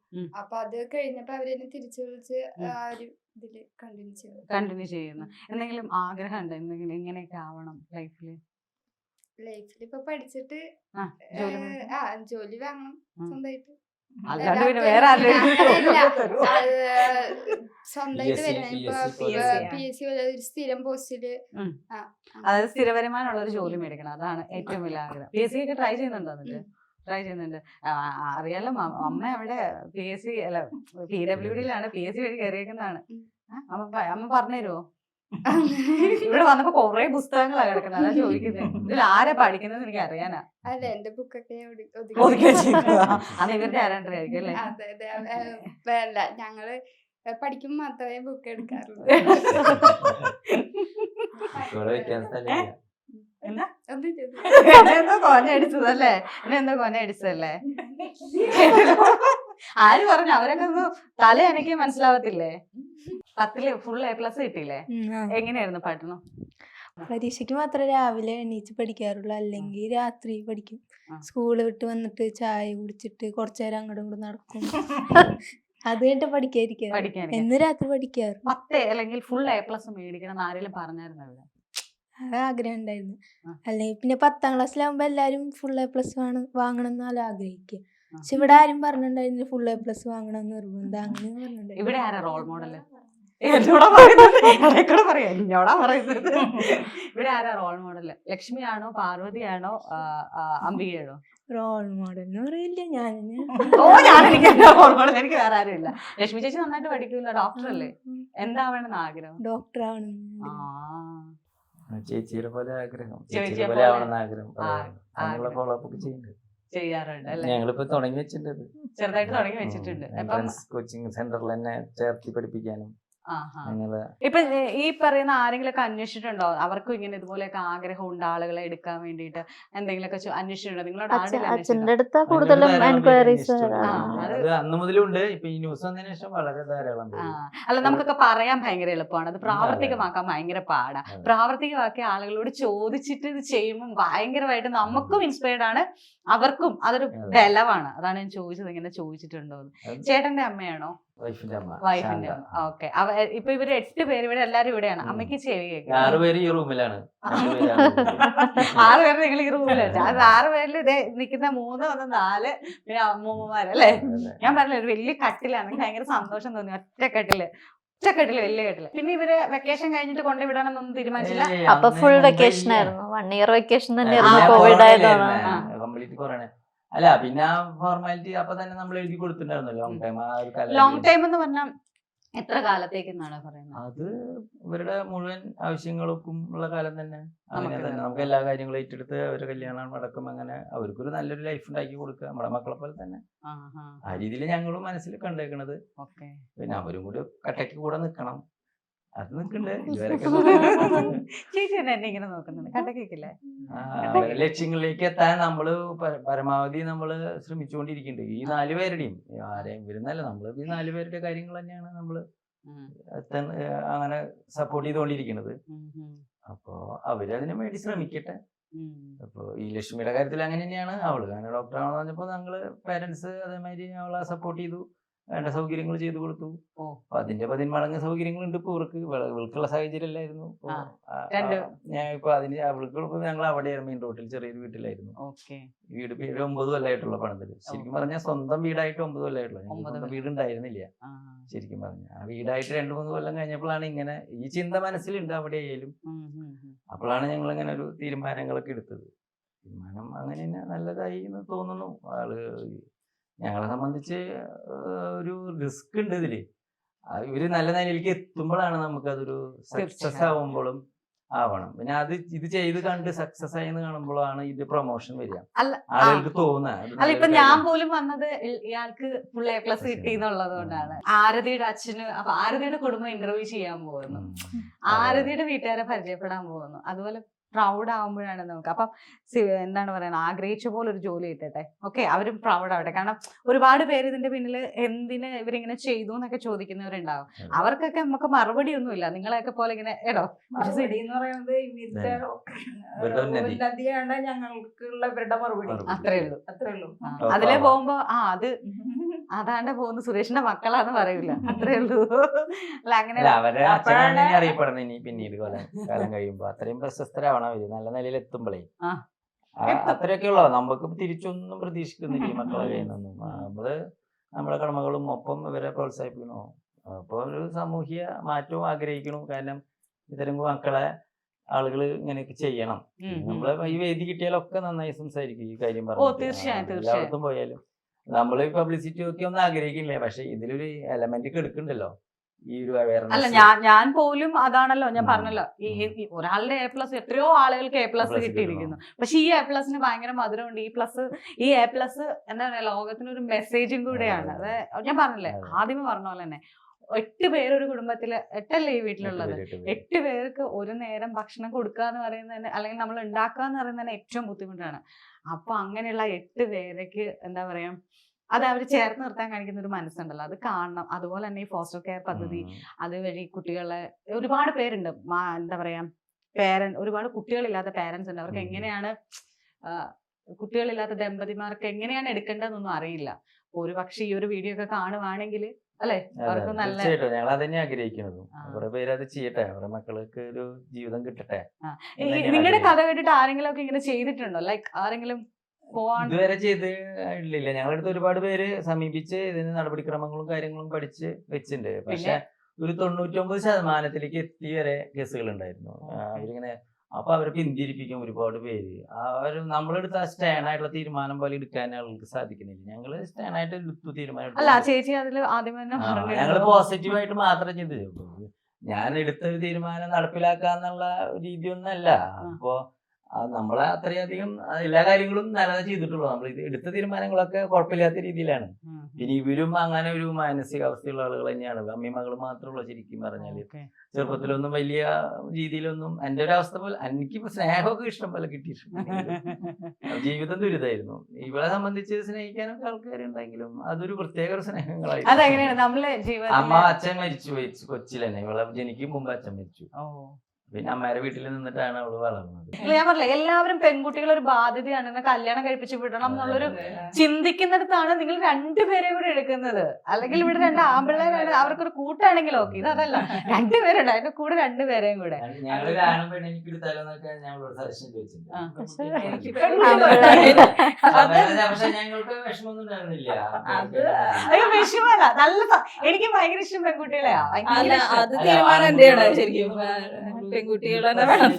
അപ്പൊ അത് കഴിഞ്ഞപ്പോ അവരെന്നെ തിരിച്ചു വിളിച്ച് ഉം. ആ ഒരു ഇതിൽ കണ്ടിന്യൂ ചെയ്തു കണ്ടിന്യൂ ചെയ്യുന്നു. എന്തെങ്കിലും ആഗ്രഹം ഉണ്ടോ എന്തെങ്കിലും ഇങ്ങനെയൊക്കെ ആവണം ലൈഫിൽ ലൈഫിൽ ഇപ്പൊ പഠിച്ചിട്ട് ആ ജോലി. വാങ്ങണം സ്വന്തമായിട്ട് അല്ലാണ്ട് പിന്നെ വേറെ സ്വന്തമായിട്ട് വരണം. പി എസ് സി ഒരു സ്ഥിരം പോസ്റ്റിൽ ആ, അതായത് സ്ഥിര ഉള്ള ഒരു ജോലി മേടിക്കണം. അതാണ് ഏറ്റവും വലിയ ആഗ്രഹം. പി എസ് സി ഒക്കെ ട്രൈ ചെയ്യുന്നുണ്ടോ എന്നിട്ട്? ട്രൈ ചെയ്യുന്നുണ്ട്. അറിയാലോ അമ്മ അവിടെ പി എസ് സി അല്ല പി ഡബ്ല്യു ഡിയിലാണ് പി എസ് സി വഴി കയറിയേക്കുന്നതാണ്. അമ്മ പറഞ്ഞു അമ്മ പറഞ്ഞുതരുമോ ഇവിടെ വന്നപ്പോ കൊറേ പുസ്തകങ്ങളാണ് കിടക്കുന്നത്. അതാ ചോദിക്കുന്നത് ഇതിൽ ആരാ പഠിക്കുന്നത് എനിക്ക് അറിയാനാ അല്ല എന്റെ ബുക്കൊക്കെ ഒതുക്കി. അന്ന് ഇവരുടെ ആരാണ്ടായിരിക്കും അല്ലേ? അതെ അതെ. ഏഹ്, വേണ്ട. ഞങ്ങൾ പഠിക്കുമ്പോ മാത്രമേ ബുക്ക് എടുക്കാറുള്ളൂ. എന്താ? ഒന്നും ചെയ്തു എന്നെ എന്തോ കൊനയടിച്ചതല്ലേ അടിച്ചതല്ലേ? ആര് പറഞ്ഞു? അവരൊക്കെ ഒന്ന് തല എനിക്ക് മനസ്സിലാവത്തില്ലേ? പത്തിൽ ഫുൾ എ പ്ലസ് കിട്ടിയില്ലേ? എങ്ങനെയായിരുന്നു പഠനം പരീക്ഷയ്ക്ക് മാത്രമേ രാവിലെ എണീച്ച് പഠിക്കാറുള്ളൂ. അല്ലെങ്കിൽ രാത്രി പഠിക്കും. സ്കൂൾ സ്കൂൾ വിട്ട് വന്നിട്ട് ചായ കുടിച്ചിട്ട് കുറച്ചു നേരം അങ്ങോട്ടും ഇങ്ങോട്ടും നടക്കും. അത് കഴിഞ്ഞിട്ട് പഠിക്കാതിരിക്കാറ് എന്ന് രാത്രി പഠിക്കാറ് പത്ത് അല്ലെങ്കിൽ ഫുൾ എ പ്ലസ് മേടിക്കണം ആരെങ്കിലും പറഞ്ഞായിരുന്നു ഇവിടെ അത് ആഗ്രഹം ഉണ്ടായിരുന്നു. അല്ലെങ്കിൽ പിന്നെ പത്താം ക്ലാസ്സിലാവുമ്പോ എല്ലാരും ഫുൾ എ പ്ലസ് വാങ്ങണം എന്നാലും ആഗ്രഹിക്കുക. പക്ഷെ ഇവിടെ ആരും പറഞ്ഞിട്ടുണ്ടായിരുന്നില്ല ഫുൾ എ പ്ലസ് വാങ്ങണം എന്ന് നിർബന്ധം അങ്ങനെ പറഞ്ഞിട്ടുണ്ടായിരുന്നു ഇവിടെ ആരാ റോൾ മോഡൽ എന്നോടാ പറയുന്നത്? ഇടയ്ക്കൂടെ പറയാ. എന്നോടാ പറയുന്നത്? ഇവിടെ ആരാ റോൾ മോഡൽ ലക്ഷ്മിയാണോ പാർവതിയാണോ അംബികയാണോ? റോൾ മോഡൽ എന്ന് പറയില്ല ഞാൻ ഓ ഞാൻ എനിക്ക് റോൾ മോഡൽ എനിക്ക് വേറെ ആരും ഇല്ല. ലക്ഷ്മി ചേച്ചി നന്നായിട്ട് പഠിക്കില്ല ഡോക്ടർ അല്ലേ? എന്താവണമെന്ന് ആഗ്രഹം? ഡോക്ടർ ആവണം. ആ. ചേച്ചിയുടെ പോലെ ആഗ്രഹം. ചേച്ചിയെ പോലെ ആവണമെന്ന് ആഗ്രഹം. ഫോളോ അപ്പ് ഒക്കെ ചെയ്യുന്നുണ്ട്. ചെയ്യാറുണ്ട് ഞങ്ങളിപ്പോ തുടങ്ങി വെച്ചിട്ടുണ്ട് ചെറുതായിട്ട് തുടങ്ങി വെച്ചിട്ടുണ്ട്. കോച്ചിങ് സെന്ററിൽ തന്നെ ചേർത്തി പഠിപ്പിക്കാനും ഇപ്പൊ ഈ- പറയുന്ന ആരെങ്കിലൊക്കെ അന്വേഷിച്ചിട്ടുണ്ടോ? അവർക്കും ഇങ്ങനെ ഇതുപോലെയൊക്കെ ആഗ്രഹം ഉണ്ട് ആളുകളെ എടുക്കാൻ വേണ്ടിയിട്ട്. എന്തെങ്കിലുമൊക്കെ അന്വേഷിച്ചിട്ടുണ്ടോ? നിങ്ങളുടെ? അടുത്ത് കൂടുതലും എൻക്വയറീസ് അന്ന് ഇപ്പൊ ഈ ന്യൂസ് വന്നതിന് ശേഷം വളരെ ധാരാളം അല്ല നമുക്കൊക്കെ പറയാൻ ഭയങ്കര എളുപ്പമാണ്. അത് പ്രാവർത്തികമാക്കാൻ ഭയങ്കര പാടാ. പ്രാവർത്തികമാക്കി പ്രാവർത്തികമാക്കിയ ആളുകളോട് ചോദിച്ചിട്ട് ഇത് ചെയ്യുമ്പോൾ ഭയങ്കരമായിട്ട് നമുക്കും ഇൻസ്പയർഡ് ആണ് അവർക്കും അതൊരു അതെ. ബലമാണ്. അതാണ് ഞാൻ ചോദിച്ചത് ഇങ്ങനെ ചോദിച്ചിട്ടുണ്ടോ ചേട്ടന്റെ അമ്മയാണോ? വൈഫിന്റെ ഓക്കെ. ഇപ്പൊ ഇവർ എട്ട് പേര് ഇവിടെ എല്ലാരും ഇവിടെയാണ്. അമ്മയ്ക്ക് ചെവി ആറ് കേൾക്കാം പേര് ഈ റൂമിലാണ്. രണ്ടുപേര് ആറ് പേര് നിങ്ങൾ ഈ റൂമിലാണ്. ആറുപേരിൽ ആറ് പേരിൽ ഇതേ നിൽക്കുന്ന മൂന്ന് ഒന്ന് നാല് പിന്നെ അമ്മൂമ്മമാരല്ലേ. ഞാൻ പറഞ്ഞില്ല ഒരു വലിയ കട്ടിലാണ്. എനിക്ക് ഭയങ്കര സന്തോഷം തോന്നി. ഒറ്റ ഒറ്റക്കെട്ടിൽ ഒറ്റക്കെട്ടിൽ വലിയ കെട്ടിൽ. പിന്നെ ഇവർ വെക്കേഷൻ കഴിഞ്ഞിട്ട് കൊണ്ടുവിടണമെന്നൊന്നും തീരുമാനിച്ചില്ല? അപ്പൊ ഫുൾ വെക്കേഷൻ ആയിരുന്നു. വൺ ഇയർ വെക്കേഷൻ തന്നെയായിരുന്നു കോവിഡ് ആയതാണ്. കംപ്ലീറ്റ് കൊറോണ അല്ല പിന്നെ ഫോർമാലിറ്റി അപ്പൊ തന്നെ നമ്മൾ എഴുതി കൊടുത്തിട്ടുണ്ടായിരുന്നു ലോങ് ടൈം ആ ഒരു കല ടൈം എന്ന് പറഞ്ഞാൽ എത്ര കാലത്തേക്ക് എന്നാണ് പറയുന്നത്? അത് ഇവരുടെ മുഴുവൻ ആവശ്യങ്ങൾക്കും ഉള്ള കാലം തന്നെ. അങ്ങനെ നമുക്ക് തന്നെ. നമുക്ക് എല്ലാ കാര്യങ്ങളും ഏറ്റെടുത്ത് അവരുടെ കല്യാണം നടക്കും. അങ്ങനെ അവർക്കൊരു നല്ലൊരു ലൈഫ് ഉണ്ടാക്കി കൊടുക്കുക. നമ്മുടെ മക്കളെ പോലെ തന്നെ. ആ രീതിയിൽ ഞങ്ങളും മനസ്സിൽ കണ്ടേക്കണത്. ഓക്കെ. പിന്നെ അവരും കൂടി കട്ടയ്ക്ക് കൂടെ നിൽക്കണം അത് നിൽക്കണ്ട് ചേച്ചി തന്നെ എന്നെ ഇങ്ങനെ നോക്കുന്നുണ്ട്. കണ്ടക്കേക്കില്ലേ ലക്ഷ്യങ്ങളിലേക്ക് എത്താൻ നമ്മൾ പരമാവധി നമ്മൾ ശ്രമിച്ചുകൊണ്ടിരിക്കുന്നുണ്ട്. ഈ നാല് പേരുടെയും. ആരെയും വരുന്നല്ല നമ്മൾ ഈ നാല് പേരുടെ കാര്യങ്ങൾ തന്നെയാണ് നമ്മൾ അങ്ങനെ സപ്പോർട്ട് ചെയ്തുകൊണ്ടിരിക്കുന്നത്. അപ്പോ അവർ അതിനു വേണ്ടി ശ്രമിക്കട്ടെ. അപ്പൊ ഈ ലക്ഷ്മിയുടെ കാര്യത്തിൽ അങ്ങനെ തന്നെയാണ്. അവൾ അങ്ങനെ ഡോക്ടറാണെന്ന് പറഞ്ഞപ്പോ ഞങ്ങൾ പേരൻസ് അതേമാതിരി അവളെ സപ്പോർട്ട് ചെയ്തു. വേണ്ട സൗകര്യങ്ങൾ ചെയ്തു കൊടുത്തു. അപ്പൊ അതിന്റെ പതിന്മടങ്ങ് സൗകര്യങ്ങൾ ഉണ്ട് ഇപ്പൊ ഇവർക്ക് വിളക്കുള്ള ഇവൾക്കുള്ള സാഹചര്യം അല്ലായിരുന്നു ഇപ്പൊ ആ, ആ, രണ്ട്. ആ, ഞാൻ ഇപ്പൊ അതിന് അവൾക്ക് ഇപ്പൊ ഞങ്ങൾ അവിടെയായിരുന്നു മെയിൻ റോട്ടിൽ ചെറിയൊരു വീട്ടിലായിരുന്നു. വീട് പേര് ഒമ്പത് കൊല്ലമായിട്ടുള്ള പണിതൽ ശരിക്കും പറഞ്ഞാൽ സ്വന്തം വീടായിട്ട് ഒമ്പത് കൊല്ലമായിട്ടുള്ള ഞങ്ങൾക്ക് ഒമ്പത് സ്വന്തം കൊല്ലം. വീട് ഉണ്ടായിരുന്നില്ല ശരിക്കും പറഞ്ഞ. ആ വീടായിട്ട് രണ്ടു മൂന്ന് കൊല്ലം കഴിഞ്ഞപ്പോഴാണ് ഇങ്ങനെ ഈ ചിന്ത മനസ്സിലുണ്ട് അവിടെ ആയാലും അപ്പോഴാണ് ഞങ്ങൾ ഇങ്ങനെ ഒരു തീരുമാനങ്ങളൊക്കെ എടുത്തത്. തീരുമാനം അങ്ങനെ തന്നെ നല്ലതായി എന്ന് തോന്നുന്നു. ആൾ ഞങ്ങളെ സംബന്ധിച്ച് ഒരു റിസ്ക് ഉണ്ട് ഇതിൽ. ഇവർ നല്ല നിലയിലേക്ക് എത്തുമ്പോഴാണ് നമുക്കതൊരു സക്സസ്. ആവുമ്പോഴും ആവണം. പിന്നെ അത് ഇത് ചെയ്ത് കണ്ട് സക്സസ് ആയി കാണുമ്പോഴാണ് ഇത് പ്രൊമോഷൻ വരിക. ആളുകൾക്ക് തോന്നുക ഇപ്പൊ ഞാൻ പോലും വന്നത് ഇയാൾക്ക് ഫുൾ എ പ്ലസ് കിട്ടി എന്നുള്ളത് കൊണ്ടാണ് ആരതിയുടെ അച്ഛന് അപ്പൊ ആരതിയുടെ കുടുംബം ഇന്റർവ്യൂ ചെയ്യാൻ പോകുന്നു. ആരതിയുടെ വീട്ടുകാരെ പരിചയപ്പെടാൻ പോകുന്നു. അതുപോലെ പ്രൗഡ് ആവുമ്പോഴാണ് നമുക്ക്. അപ്പം എന്താണ് പറയുന്നത്? ആഗ്രഹിച്ച പോലെ ഒരു ജോലി കിട്ടട്ടെ. ഓക്കെ അവരും പ്രൗഡ് ആവട്ടെ. കാരണം ഒരുപാട് പേര് ഇതിന്റെ പിന്നിൽ എന്തിന് ഇവരിങ്ങനെ ചെയ്തു എന്നൊക്കെ ചോദിക്കുന്നവരുണ്ടാവും. അവർക്കൊക്കെ നമുക്ക് മറുപടി ഒന്നുമില്ല നിങ്ങളെയൊക്കെ പോലെ ഇങ്ങനെ ഏടോ എന്ന് പറയുന്നത് ഇവരുടെ നദിയാണ് ഞങ്ങൾക്കുള്ള ഇവരുടെ മറുപടി. മറുപടി. അത്രേ ഉള്ളൂ. അത്രേ ഉള്ളൂ. അതിലേ. പോകുമ്പോ ആ അത് അതാണ്ട് പോകുന്ന. സുരേഷിന്റെ മക്കളാന്ന് പറയൂല. അത്രേ ഉള്ളൂ. അല്ല അങ്ങനെ അവരെ ഇനി അറിയപ്പെടുന്നത് ഇനി പിന്നീട് കൊല്ലം കാലം കഴിയുമ്പോ. അത്രയും പ്രശസ്തരാവണം. അവർ നല്ല നിലയിൽ എത്തുമ്പോഴേ. അത്രയൊക്കെ ഉള്ളൂ നമുക്ക് തിരിച്ചൊന്നും പ്രതീക്ഷിക്കുന്നില്ല മക്കളെ കയ്യിൽ നിന്നും. നമ്മൾ നമ്മുടെ കടമകളും ഒപ്പം ഇവരെ പ്രോത്സാഹിപ്പിക്കണോ? അപ്പൊ ഒരു സാമൂഹ്യ മാറ്റവും ആഗ്രഹിക്കണം. കാരണം ഇത്തരം മക്കളെ ആളുകൾ ഇങ്ങനെയൊക്കെ ചെയ്യണം. നമ്മൾ ഈ വേദി കിട്ടിയാലൊക്കെ നന്നായി സംസാരിക്കും ഈ കാര്യം പറഞ്ഞു. എല്ലായിടത്തും പോയാലും. നമ്മൾ പബ്ലിസിറ്റി ഒക്കെ ഒന്നും ആഗ്രഹിക്കില്ലേ പക്ഷെ ഇതിലൊരു എലമെന്റ് എടുക്കണ്ടല്ലോ ഈ ഒരു അല്ല ഞാൻ ഞാൻ പോലും അതാണല്ലോ ഞാൻ. പറഞ്ഞല്ലോ. ഈ ഒരാളുടെ എ പ്ലസ് എത്രയോ ആളുകൾക്ക് എ പ്ലസ് കിട്ടിയിരിക്കുന്നു. പക്ഷെ ഈ എ പ്ലസിന് ഭയങ്കര മധുരമുണ്ട്. ഈ പ്ലസ് ഈ എ പ്ലസ് എന്താ പറയാ ലോകത്തിന് ഒരു മെസ്സേജും കൂടെയാണ്. അത് ഞാൻ പറഞ്ഞില്ലേ. ആദ്യമേ പറഞ്ഞ പോലെ തന്നെ എട്ട് പേരൊരു കുടുംബത്തിൽ എട്ടല്ലേ ഈ വീട്ടിലുള്ളത്? എട്ട് പേർക്ക് ഒരു നേരം ഭക്ഷണം കൊടുക്കുക എന്ന് പറയുന്നത് അല്ലെങ്കിൽ നമ്മൾ ഉണ്ടാക്കുക എന്ന് പറയുന്നത് തന്നെ ഏറ്റവും ബുദ്ധിമുട്ടാണ്. അപ്പൊ അങ്ങനെയുള്ള എട്ട് പേരേക്ക് എന്താ പറയാ അത് അവർ ചേർത്ത് നിർത്താൻ കാണിക്കുന്ന ഒരു മനസ്സുണ്ടല്ലോ. അത് കാണണം. അതുപോലെ തന്നെ ഈ ഫോസ്റ്റർ കെയർ പദ്ധതി അതുവഴി കുട്ടികളെ ഒരുപാട് പേരുണ്ട്. എന്താ പറയാ പേരൻ ഒരുപാട് കുട്ടികളില്ലാത്ത പേരൻസ് ഉണ്ട്. അവർക്ക് എങ്ങനെയാണ് കുട്ടികളില്ലാത്ത ദമ്പതിമാർക്ക് എങ്ങനെയാണ് എടുക്കേണ്ടതെന്നൊന്നും അറിയില്ല. ഒരു പക്ഷെ ഈ ഒരു വീഡിയോ ഒക്കെ കാണുവാണെങ്കിൽ അല്ലെ? തീർച്ചയായിട്ടും. ഞങ്ങൾ അതന്നെ ആഗ്രഹിക്കുന്നതും. കുറെ പേര് അത് ചെയ്യട്ടെ. അവരുടെ മക്കൾക്ക് ഒരു ജീവിതം കിട്ടട്ടെ. നിങ്ങളുടെ കഥ കേട്ടിട്ട് ആരെങ്കിലും ഒക്കെ ഇങ്ങനെ ചെയ്തിട്ടുണ്ടോ? ലൈക് ആരെങ്കിലും പോവാൻ ഇതുവരെ ചെയ്ത് ഇല്ലില്ല. ഞങ്ങളുടെ അടുത്ത് ഒരുപാട് പേര് സമീപിച്ച് ഇതിന് നടപടിക്രമങ്ങളും കാര്യങ്ങളും പഠിച്ച് വെച്ചിട്ടുണ്ട് പക്ഷെ ഒരു തൊണ്ണൂറ്റൊമ്പത് ശതമാനത്തിലേക്ക് എത്തി വരെ കേസുകൾ ഉണ്ടായിരുന്നു. അവരിങ്ങനെ അപ്പൊ അവരെ പിന്തിരിപ്പിക്കും ഒരുപാട് പേര്. അവർ നമ്മളെടുത്ത ആ സ്റ്റാൻഡ് ആയിട്ടുള്ള തീരുമാനം പോലെ എടുക്കാൻ ആളുകൾക്ക് സാധിക്കുന്നില്ല. ഞങ്ങൾ സ്റ്റാൻഡ് ആയിട്ട് എടുത്തു തീരുമാനം അല്ല. ചേച്ചി അതിൽ ആദ്യം തന്നെ പറഞ്ഞു പോസിറ്റീവായിട്ട് മാത്രം ചിന്തിച്ചു ഞാൻ എടുത്ത ഒരു തീരുമാനം നടപ്പിലാക്കാന്നുള്ള രീതിയൊന്നല്ല. അപ്പോ നമ്മളെ അത്രയധികം എല്ലാ കാര്യങ്ങളും നല്ലത് ചെയ്തിട്ടുള്ളൂ. നമ്മൾ ഇത് എടുത്ത തീരുമാനങ്ങളൊക്കെ കുഴപ്പമില്ലാത്ത രീതിയിലാണ്. പിന്നെ ഇവരും അങ്ങനെ ഒരു മാനസികാവസ്ഥയുള്ള ആളുകൾ തന്നെയാണ്. അമ്മയും മകളും മാത്രമുള്ള ശരിക്കും പറഞ്ഞാൽ. ചെറുപ്പത്തിലൊന്നും വലിയ രീതിയിലൊന്നും എന്റെ ഒരു അവസ്ഥ പോലെ എനിക്കിപ്പോ സ്നേഹമൊക്കെ ഇഷ്ടം പോലെ കിട്ടിയിട്ടുണ്ട്. ജീവിതം ദുരിതമായിരുന്നു ഇവളെ സംബന്ധിച്ച് സ്നേഹിക്കാനൊക്കെ ആൾക്കാരുണ്ടെങ്കിലും അതൊരു പ്രത്യേക ഒരു സ്നേഹങ്ങളായിരുന്നു. അമ്മ അച്ഛൻ മരിച്ചു കൊച്ചിൽ തന്നെ. ഇവളെ ജനിക്കും മുമ്പ് അച്ഛൻ മരിച്ചു. പിന്നെ അമ്മയുടെ വീട്ടിൽ നിന്നിട്ടാണ് അവൾ വളർന്നത്. ഞാൻ പറഞ്ഞില്ല എല്ലാവരും പെൺകുട്ടികൾ ഒരു ബാധ്യതയാണ്. എന്നെ കല്യാണം കഴിപ്പിച്ച് വിടണം എന്നുള്ളൊരു ചിന്തിക്കുന്നിടത്താണ് നിങ്ങൾ രണ്ടുപേരെ കൂടെ എടുക്കുന്നത്. അല്ലെങ്കിൽ ഇവിടെ രണ്ട് ആമ്പിള്ളേരാണ് അവർക്കൊരു കൂട്ടാണെങ്കിൽ ഓക്കെ ഇത് അതല്ല രണ്ടുപേരുണ്ട് അതിന്റെ കൂടെ രണ്ടുപേരെയും കൂടെ. അയ്യോ വിഷമല്ല. നല്ല എനിക്ക് ഭയങ്കര ഇഷ്ടം പെൺകുട്ടികളെയാ. അല്ല അത് തീരുമാനം എന്റെയാണ് ശരിക്കും? പെൺകുട്ടികൾ തന്നെ വേണം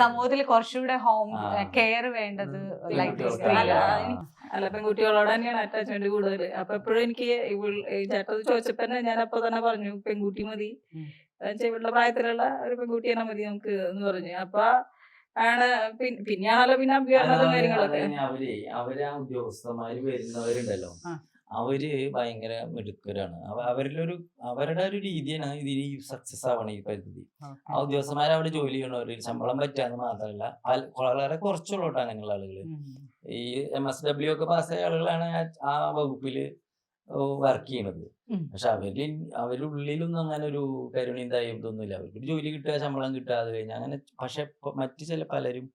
സമൂഹത്തിൽ കുറച്ചുകൂടെ ഹോം കെയർ വേണ്ടത് അല്ല, പെൺകുട്ടികളോട് തന്നെയാണ് അറ്റാച്ച്മെന്റ് കൂടുതൽ. അപ്പൊ എപ്പോഴും എനിക്ക് ഇവൾ ചേട്ടത് ചോദിച്ചപ്പോ തന്നെ ഞാൻ അപ്പൊ തന്നെ പറഞ്ഞു പെൺകുട്ടി മതി. ഇവളുടെ പ്രായത്തിലുള്ള ഒരു പെൺകുട്ടി തന്നെ മതി നമുക്ക് എന്ന് പറഞ്ഞു. അപ്പൊ ആണ് പിന്നെയാണല്ലോ പിന്നെ അഭ്യർത്ഥന കാര്യങ്ങളൊക്കെ. അവർ അവർ ആ ഉദ്യോഗസ്ഥന്മാര് വരുന്നവരുണ്ടല്ലോ. അവർ ഭയങ്കര മിടുക്കരാണ്. അവരിലൊരു അവരുടെ ഒരു രീതിയാണ് ഇതിന് സക്സസ് ആവണം ഈ പരിധി. ആ ഉദ്യോഗസ്ഥന്മാർ അവിടെ ജോലി ചെയ്യണവര് ശമ്പളം പറ്റാന്ന് മാത്രമല്ല വളരെ കുറച്ചുള്ള കേട്ടോ അങ്ങനെയുള്ള ആളുകൾ. ഈ എം എസ് ഡബ്ല്യു ഒക്കെ പാസ്സായ ആളുകളാണ് ആ- വകുപ്പിൽ വർക്ക് ചെയ്യണത്. പക്ഷെ അവർ അവരുടെ ഉള്ളിലൊന്നും അങ്ങനെ ഒരു കരുണയും ദയവും ഇതൊന്നുമില്ല. അവർക്ക് ജോലി കിട്ടുക ശമ്പളം കിട്ടുക അത് കഴിഞ്ഞാൽ അങ്ങനെ പക്ഷെ മറ്റു ചില പലരും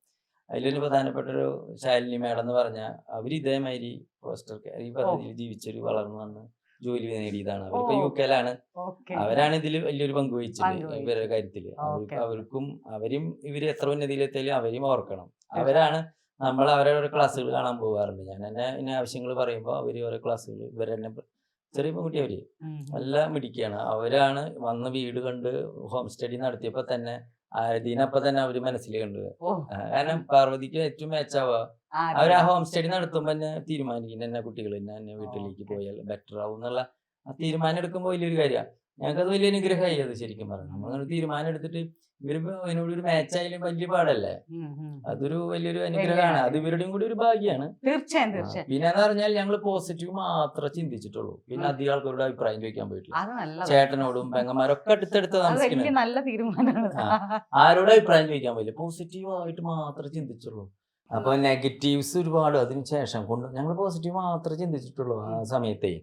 അതിലൊരു പ്രധാനപ്പെട്ട ഒരു ശാലിനി മേഡം എന്ന് പറഞ്ഞാൽ അവർ ഇതേമാതിരി പോസ്റ്റർ ഈ പദ്ധതിയിൽ ജീവിച്ചൊരു വളർന്നു വന്ന് ജോലി നേടിയതാണ്. അവരിപ്പോ യു കെയിലാണ് അവരാണ് ഇതിൽ വലിയൊരു പങ്ക് വഹിച്ചത് ഇവരുടെ കാര്യത്തിൽ. അവർക്കും അവരും ഇവർ എത്ര ഉന്നതിയിലെത്തിയാലും അവരും ഓർക്കണം. അവരാണ് നമ്മൾ അവരുടെ ക്ലാസ്സുകൾ കാണാൻ പോകാറുണ്ട് ഞാൻ എന്നെ എന്നെ ആവശ്യങ്ങൾ പറയുമ്പോൾ അവർ ഓരോ ക്ലാസ്സുകൾ ഇവരെന്നെ ചെറിയ പെൺകുട്ടി അവർ നല്ല മിടിക്കുകയാണ് അവരാണ് വന്ന് വീട് കണ്ട് ഹോം സ്റ്റഡി നടത്തിയപ്പോ തന്നെ ആരതിനപ്പൊ തന്നെ അവർ മനസ്സിൽ കണ്ടു. കാരണം പാർവതിക്ക് ഏറ്റവും മേച്ചാവുക? അവർ ആ ഹോം സ്റ്റഡി നടത്തുമ്പോൾ തന്നെ തീരുമാനിക്കുന്നു എന്നെ കുട്ടികൾ എന്നെ എന്നെ വീട്ടിലേക്ക് പോയാൽ ബെറ്റർ ആവും എന്നുള്ള ആ തീരുമാനം എടുക്കുമ്പോൾ വലിയൊരു കാര്യമാണ് ഞങ്ങൾക്കത് വലിയ അനുഗ്രഹമായി അത് ശരിക്കും പറഞ്ഞു. നമ്മളൊരു തീരുമാനം എടുത്തിട്ട് ഇവർ അതിനോട് ഒരു മാച്ച് ആയാലും വലിയ പാടല്ലേ. അതൊരു വലിയൊരു അനുഗ്രഹമാണ്. അത് ഇവരുടെയും കൂടി ഒരു ഭാഗ്യമാണ് തീർച്ചയായും തീർച്ചയായും. പിന്നെ എന്ന് പറഞ്ഞാൽ ഞങ്ങൾ പോസിറ്റീവ് മാത്രം ചിന്തിച്ചിട്ടുള്ളൂ. പിന്നെ. അധികം ആൾക്കാരോട് അഭിപ്രായം ചോദിക്കാൻ പോയിട്ടില്ല. ചേട്ടനോടും പെങ്ങന്മാരൊക്കെ അടുത്തടുത്ത് ആരോട് താമസിക്കുന്നത് നല്ല തീരുമാനമാണ്. ആരോടും അഭിപ്രായം ചോദിക്കാൻ പോയില്ല. പോസിറ്റീവ് ആയിട്ട് മാത്രമേ ചിന്തിച്ചുള്ളൂ അപ്പൊ നെഗറ്റീവ്സ് ഒരുപാട്. അതിന് ശേഷം കൊണ്ട് ഞങ്ങൾ പോസിറ്റീവ് മാത്രമേ ചിന്തിച്ചിട്ടുള്ളൂ ആ സമയത്തേ.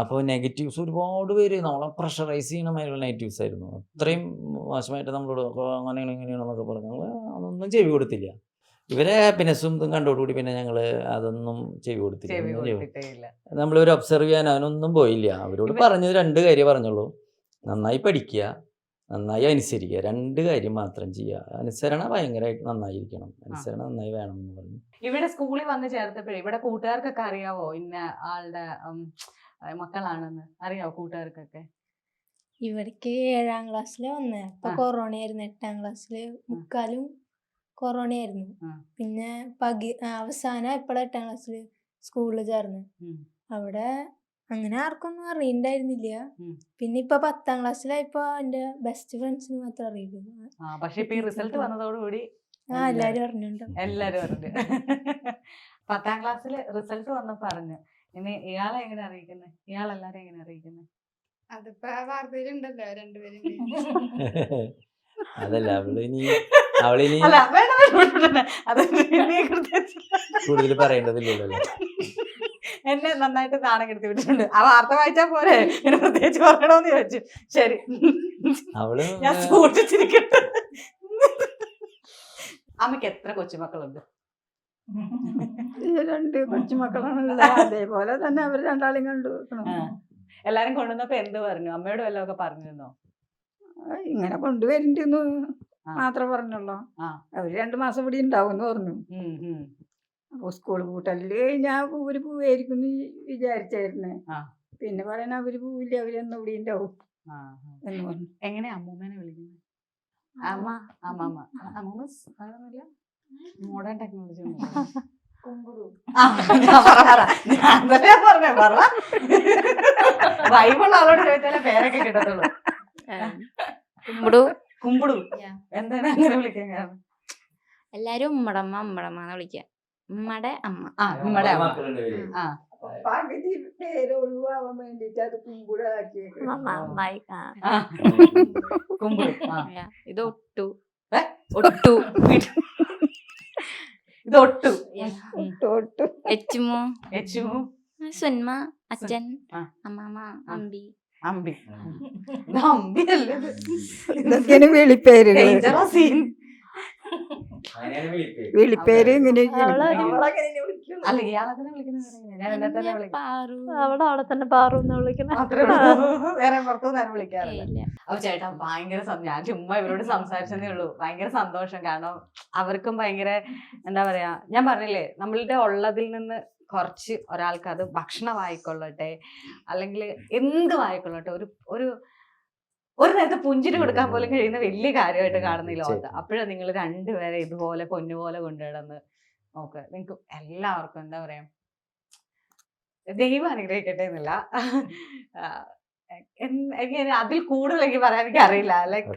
അപ്പോൾ നെഗറ്റീവ്സ് ഒരുപാട് പേര് നമ്മളെ പ്രഷറൈസ് ചെയ്യുന്ന മാതിരിയുള്ള നെഗറ്റീവ്സ് ആയിരുന്നു. അത്രയും മോശമായിട്ട് നമ്മളോട് അങ്ങനെ അങ്ങനെയാണ് ഇങ്ങനെയാണെന്നൊക്കെ പറഞ്ഞു. ഞങ്ങൾ അതൊന്നും ചെവി കൊടുത്തില്ല. ഇവരെ ഹാപ്പിനെസ്സും ഇതും കണ്ടോടുകൂടി പിന്നെ ഞങ്ങൾ അതൊന്നും ചെവി കൊടുത്തില്ല. ചെവി കൊടുത്തിട്ടേ ഒബ്സർവ് ചെയ്യാൻ അവനൊന്നും പോയില്ല. അവരോട് പറഞ്ഞു പറഞ്ഞത് രണ്ട് കാര്യം പറഞ്ഞുള്ളൂ. നന്നായി പഠിക്കുക നന്നായി അനുസരിക്കുക. രണ്ട് കാര്യം മാത്രം ചെയ്യുക. അനുസരണ ഭയങ്കരമായിട്ട് നന്നായിരിക്കണം. അനുസരണ നന്നായി വേണം എന്ന് പറഞ്ഞു. ഇവിടെ സ്കൂളിൽ വന്ന് ചേർത്തപ്പോഴേ ഇവിടെ കൂട്ടുകാർക്കൊക്കെ അറിയാവോ ഇന്ന ആളുടെ മക്കളാണെന്ന് അറിയാവോ കൂട്ടുകാർക്കൊക്കെ? ഇവിടേക്ക് ഏഴാം ക്ലാസ്സിലെ വന്നേ. അപ്പൊ. കൊറോണ ആയിരുന്നു എട്ടാം ക്ലാസ്സിൽ മുക്കാലും കൊറോണ ആയിരുന്നു പിന്നെ പകി അവസാനം ഇപ്പോഴും എട്ടാം ക്ലാസ്സിൽ സ്കൂളിൽ ചേർന്ന്. അവിടെ അങ്ങനെ ആർക്കൊന്നും അറിയണ്ടായിരുന്നില്ല. പിന്നെ ഇപ്പൊ പത്താം ക്ലാസ്സിലായപ്പോ എന്റെ ബെസ്റ്റ് ഫ്രണ്ട്സിന് മാത്രം അറിയുള്ളൂ. ആ പക്ഷെ ഇപ്പൊ ഈ റിസൾട്ട് വന്നതോടുകൂടി ആ എല്ലാരും അറിഞ്ഞിട്ടുണ്ട് എല്ലാരും അറിഞ്ഞു. പത്താം ക്ലാസ്സിൽ റിസൾട്ട് വന്നപ്പോ പറഞ്ഞു. ഇനി ഇയാളെ എങ്ങനെ അറിയിക്കുന്നത് ഇയാൾ എല്ലാരും എങ്ങനെ അറിയിക്കുന്നത് അതിപ്പോ വാർത്തയിലുണ്ടല്ലോ രണ്ടുപേരും അതല്ല അവളിനി അവളിനി കൂടുതൽ പറയേണ്ടതില്ലല്ലോ? എന്നെ നന്നായിട്ട് നാണം കെടുത്തി വിട്ടിട്ടുണ്ട്. ആ വാർത്ത വായിച്ചാ പോരെ? എന്നെ പ്രത്യേകിച്ച് പറയണോന്ന് ചോദിച്ചു. ശരി. അവൾ ഞാൻ സൂക്ഷിച്ചിരിക്കട്ടെ. അമ്മയ്ക്ക് എത്ര കൊച്ചുമക്കളുണ്ട്? രണ്ട് കൊച്ചുമക്കളാണുള്ളത് അതേപോലെ തന്നെ അവർ രണ്ടാളെയും കണ്ടു. വെക്കണം. എല്ലാരും കൊണ്ടുവന്നപ്പോ എന്ത് പറഞ്ഞു? അമ്മയോട് വല്ല ഒക്കെ പറഞ്ഞിരുന്നോ ഇങ്ങനെ കൊണ്ടുവരണ്ടെന്ന് മാത്രം പറഞ്ഞല്ലോ പറഞ്ഞുള്ളൂ. അവർ രണ്ടു മാസം ഇവിടെ ഉണ്ടാവും എന്ന് പറഞ്ഞു. അപ്പൊ സ്കൂൾ പൂട്ടൽ ഞാൻ ഒരു പൂവായിരിക്കും വിചാരിച്ചായിരുന്നേ. പിന്നെ പറയണ അവർ പൂവില്ല അവരെന്നും ഇവിടെ ഉണ്ടാവും. എന്ന് പറഞ്ഞു. എങ്ങനെയാ അമ്മൂമ്മനെ വിളിക്കുന്നത് അമ്മ. അമ്മ അമ്മൂമ്മ സാധനമൊന്നുമില്ല മോഡേൺ ടെക്നോളജി പറഞ്ഞേ പറ. ബൈബിൾ ആളോട് ചോദിച്ചാലേ പേരൊക്കെ കിട്ടത്തുള്ളൂ. കുമ്പിടു കുമ്പിടു എന്താണ് അങ്ങനെ വിളിക്കാൻ കാരണം? എല്ലാരും ഉമ്മടമ്മ ഉമ്മടമ്മ എന്ന് വിളിക്കുക ഉമ്മടെ അമ്മ. ആ ഉമ്മടെ അമ്മ. ആ. പകുതി പേര് ഒഴിവാവാൻ വേണ്ടിട്ട് അത്. ഇത് ഒട്ടു. ഒട്ടു. ഇത് ഒട്ടു തൊട്ട് എച്ചുമോ? എച്ചു സുന്മ അച്ഛൻ അമ്മാമ അമ്പി. അമ്പി. അമ്പി അല്ലേ വെളിപ്പേര് ഇത്? വിളിപ്പേര്. ഇങ്ങനെ അവിടെ അവിടെ തന്നെ പാറു. എന്ന് വിളിക്കണം മാത്രമേ ഉള്ളൂ. വേറെ പുറത്തുനിന്ന് ആരും വിളിക്കാറില്ല. അപ്പൊ ചേട്ടാ ഭയങ്കര ഞാൻ ചുമ്മാ ഇവരോട് സംസാരിച്ചതേ ഉള്ളൂ. ഭയങ്കര സന്തോഷം. കാരണം അവർക്കും ഭയങ്കര എന്താ പറയാ ഞാൻ പറഞ്ഞില്ലേ നമ്മളുടെ ഉള്ളതിൽ നിന്ന് കുറച്ച് ഒരാൾക്ക് അത് ഭക്ഷണമായിക്കൊള്ളട്ടെ അല്ലെങ്കിൽ എന്തുമായിക്കൊള്ളട്ടെ ഒരു ഒരു ഒരു നേരത്തെ പുഞ്ചിരി കൊടുക്കാൻ പോലും കഴിയുന്ന വലിയ കാര്യമായിട്ട് കാണുന്ന ഈ ലോകത്ത്. അപ്പോഴാണ് നിങ്ങൾ രണ്ടുപേരെ ഇതുപോലെ പൊന്നുപോലെ കൊണ്ടുവിടുന്നത് നോക്ക്. നിങ്ങൾക്ക് എല്ലാവർക്കും എന്താ പറയാ ദൈവം അനുഗ്രഹിക്കട്ടെ എന്നില്ല. എനിക്ക് അതിൽ കൂടുതൽ എനിക്ക് പറയാൻ എനിക്ക് അറിയില്ല. ലൈക്ക്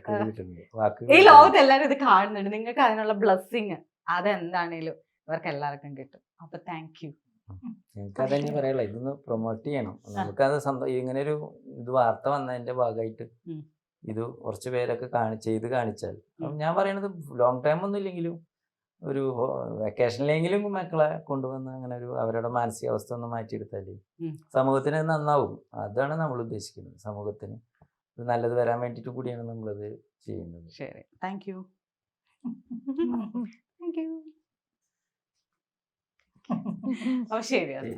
ഈ ലോകത്ത് എല്ലാവരും ഇത് കാണുന്നുണ്ട്. നിങ്ങൾക്ക് അതിനുള്ള ബ്ലെസ്സിങ് അതെന്താണേലും ഇവർക്ക് എല്ലാവർക്കും കിട്ടും. അപ്പൊ താങ്ക് യു ഞങ്ങൾക്ക് അതന്നെ പറയാനുള്ള ഇതൊന്ന് പ്രൊമോട്ട് ചെയ്യണം. നമുക്കത് സന്തോഷം ഇങ്ങനെ ഒരു ഇത് വാർത്ത വന്നതിന്റെ ഭാഗമായിട്ട്. ഇത് കുറച്ച് പേരൊക്കെ കാണി ചെയ്ത് കാണിച്ചാൽ. അപ്പം ഞാൻ പറയണത് ലോങ് ടൈം ഒന്നും ഇല്ലെങ്കിലും ഒരു വെക്കേഷനിലെങ്കിലും മക്കളെ കൊണ്ടുവന്ന് അങ്ങനെ ഒരു അവരുടെ മാനസികാവസ്ഥ ഒന്ന് മാറ്റിയെടുത്താൽ. സമൂഹത്തിന് നന്നാവും. അതാണ് നമ്മൾ ഉദ്ദേശിക്കുന്നത്. സമൂഹത്തിന് ഇത് നല്ലത് വരാൻ വേണ്ടിയിട്ട് കൂടിയാണ് നമ്മളത് ചെയ്യുന്നത്. ശരി. താങ്ക് യു താങ്ക് യു അപ്പൊ ശരി അത്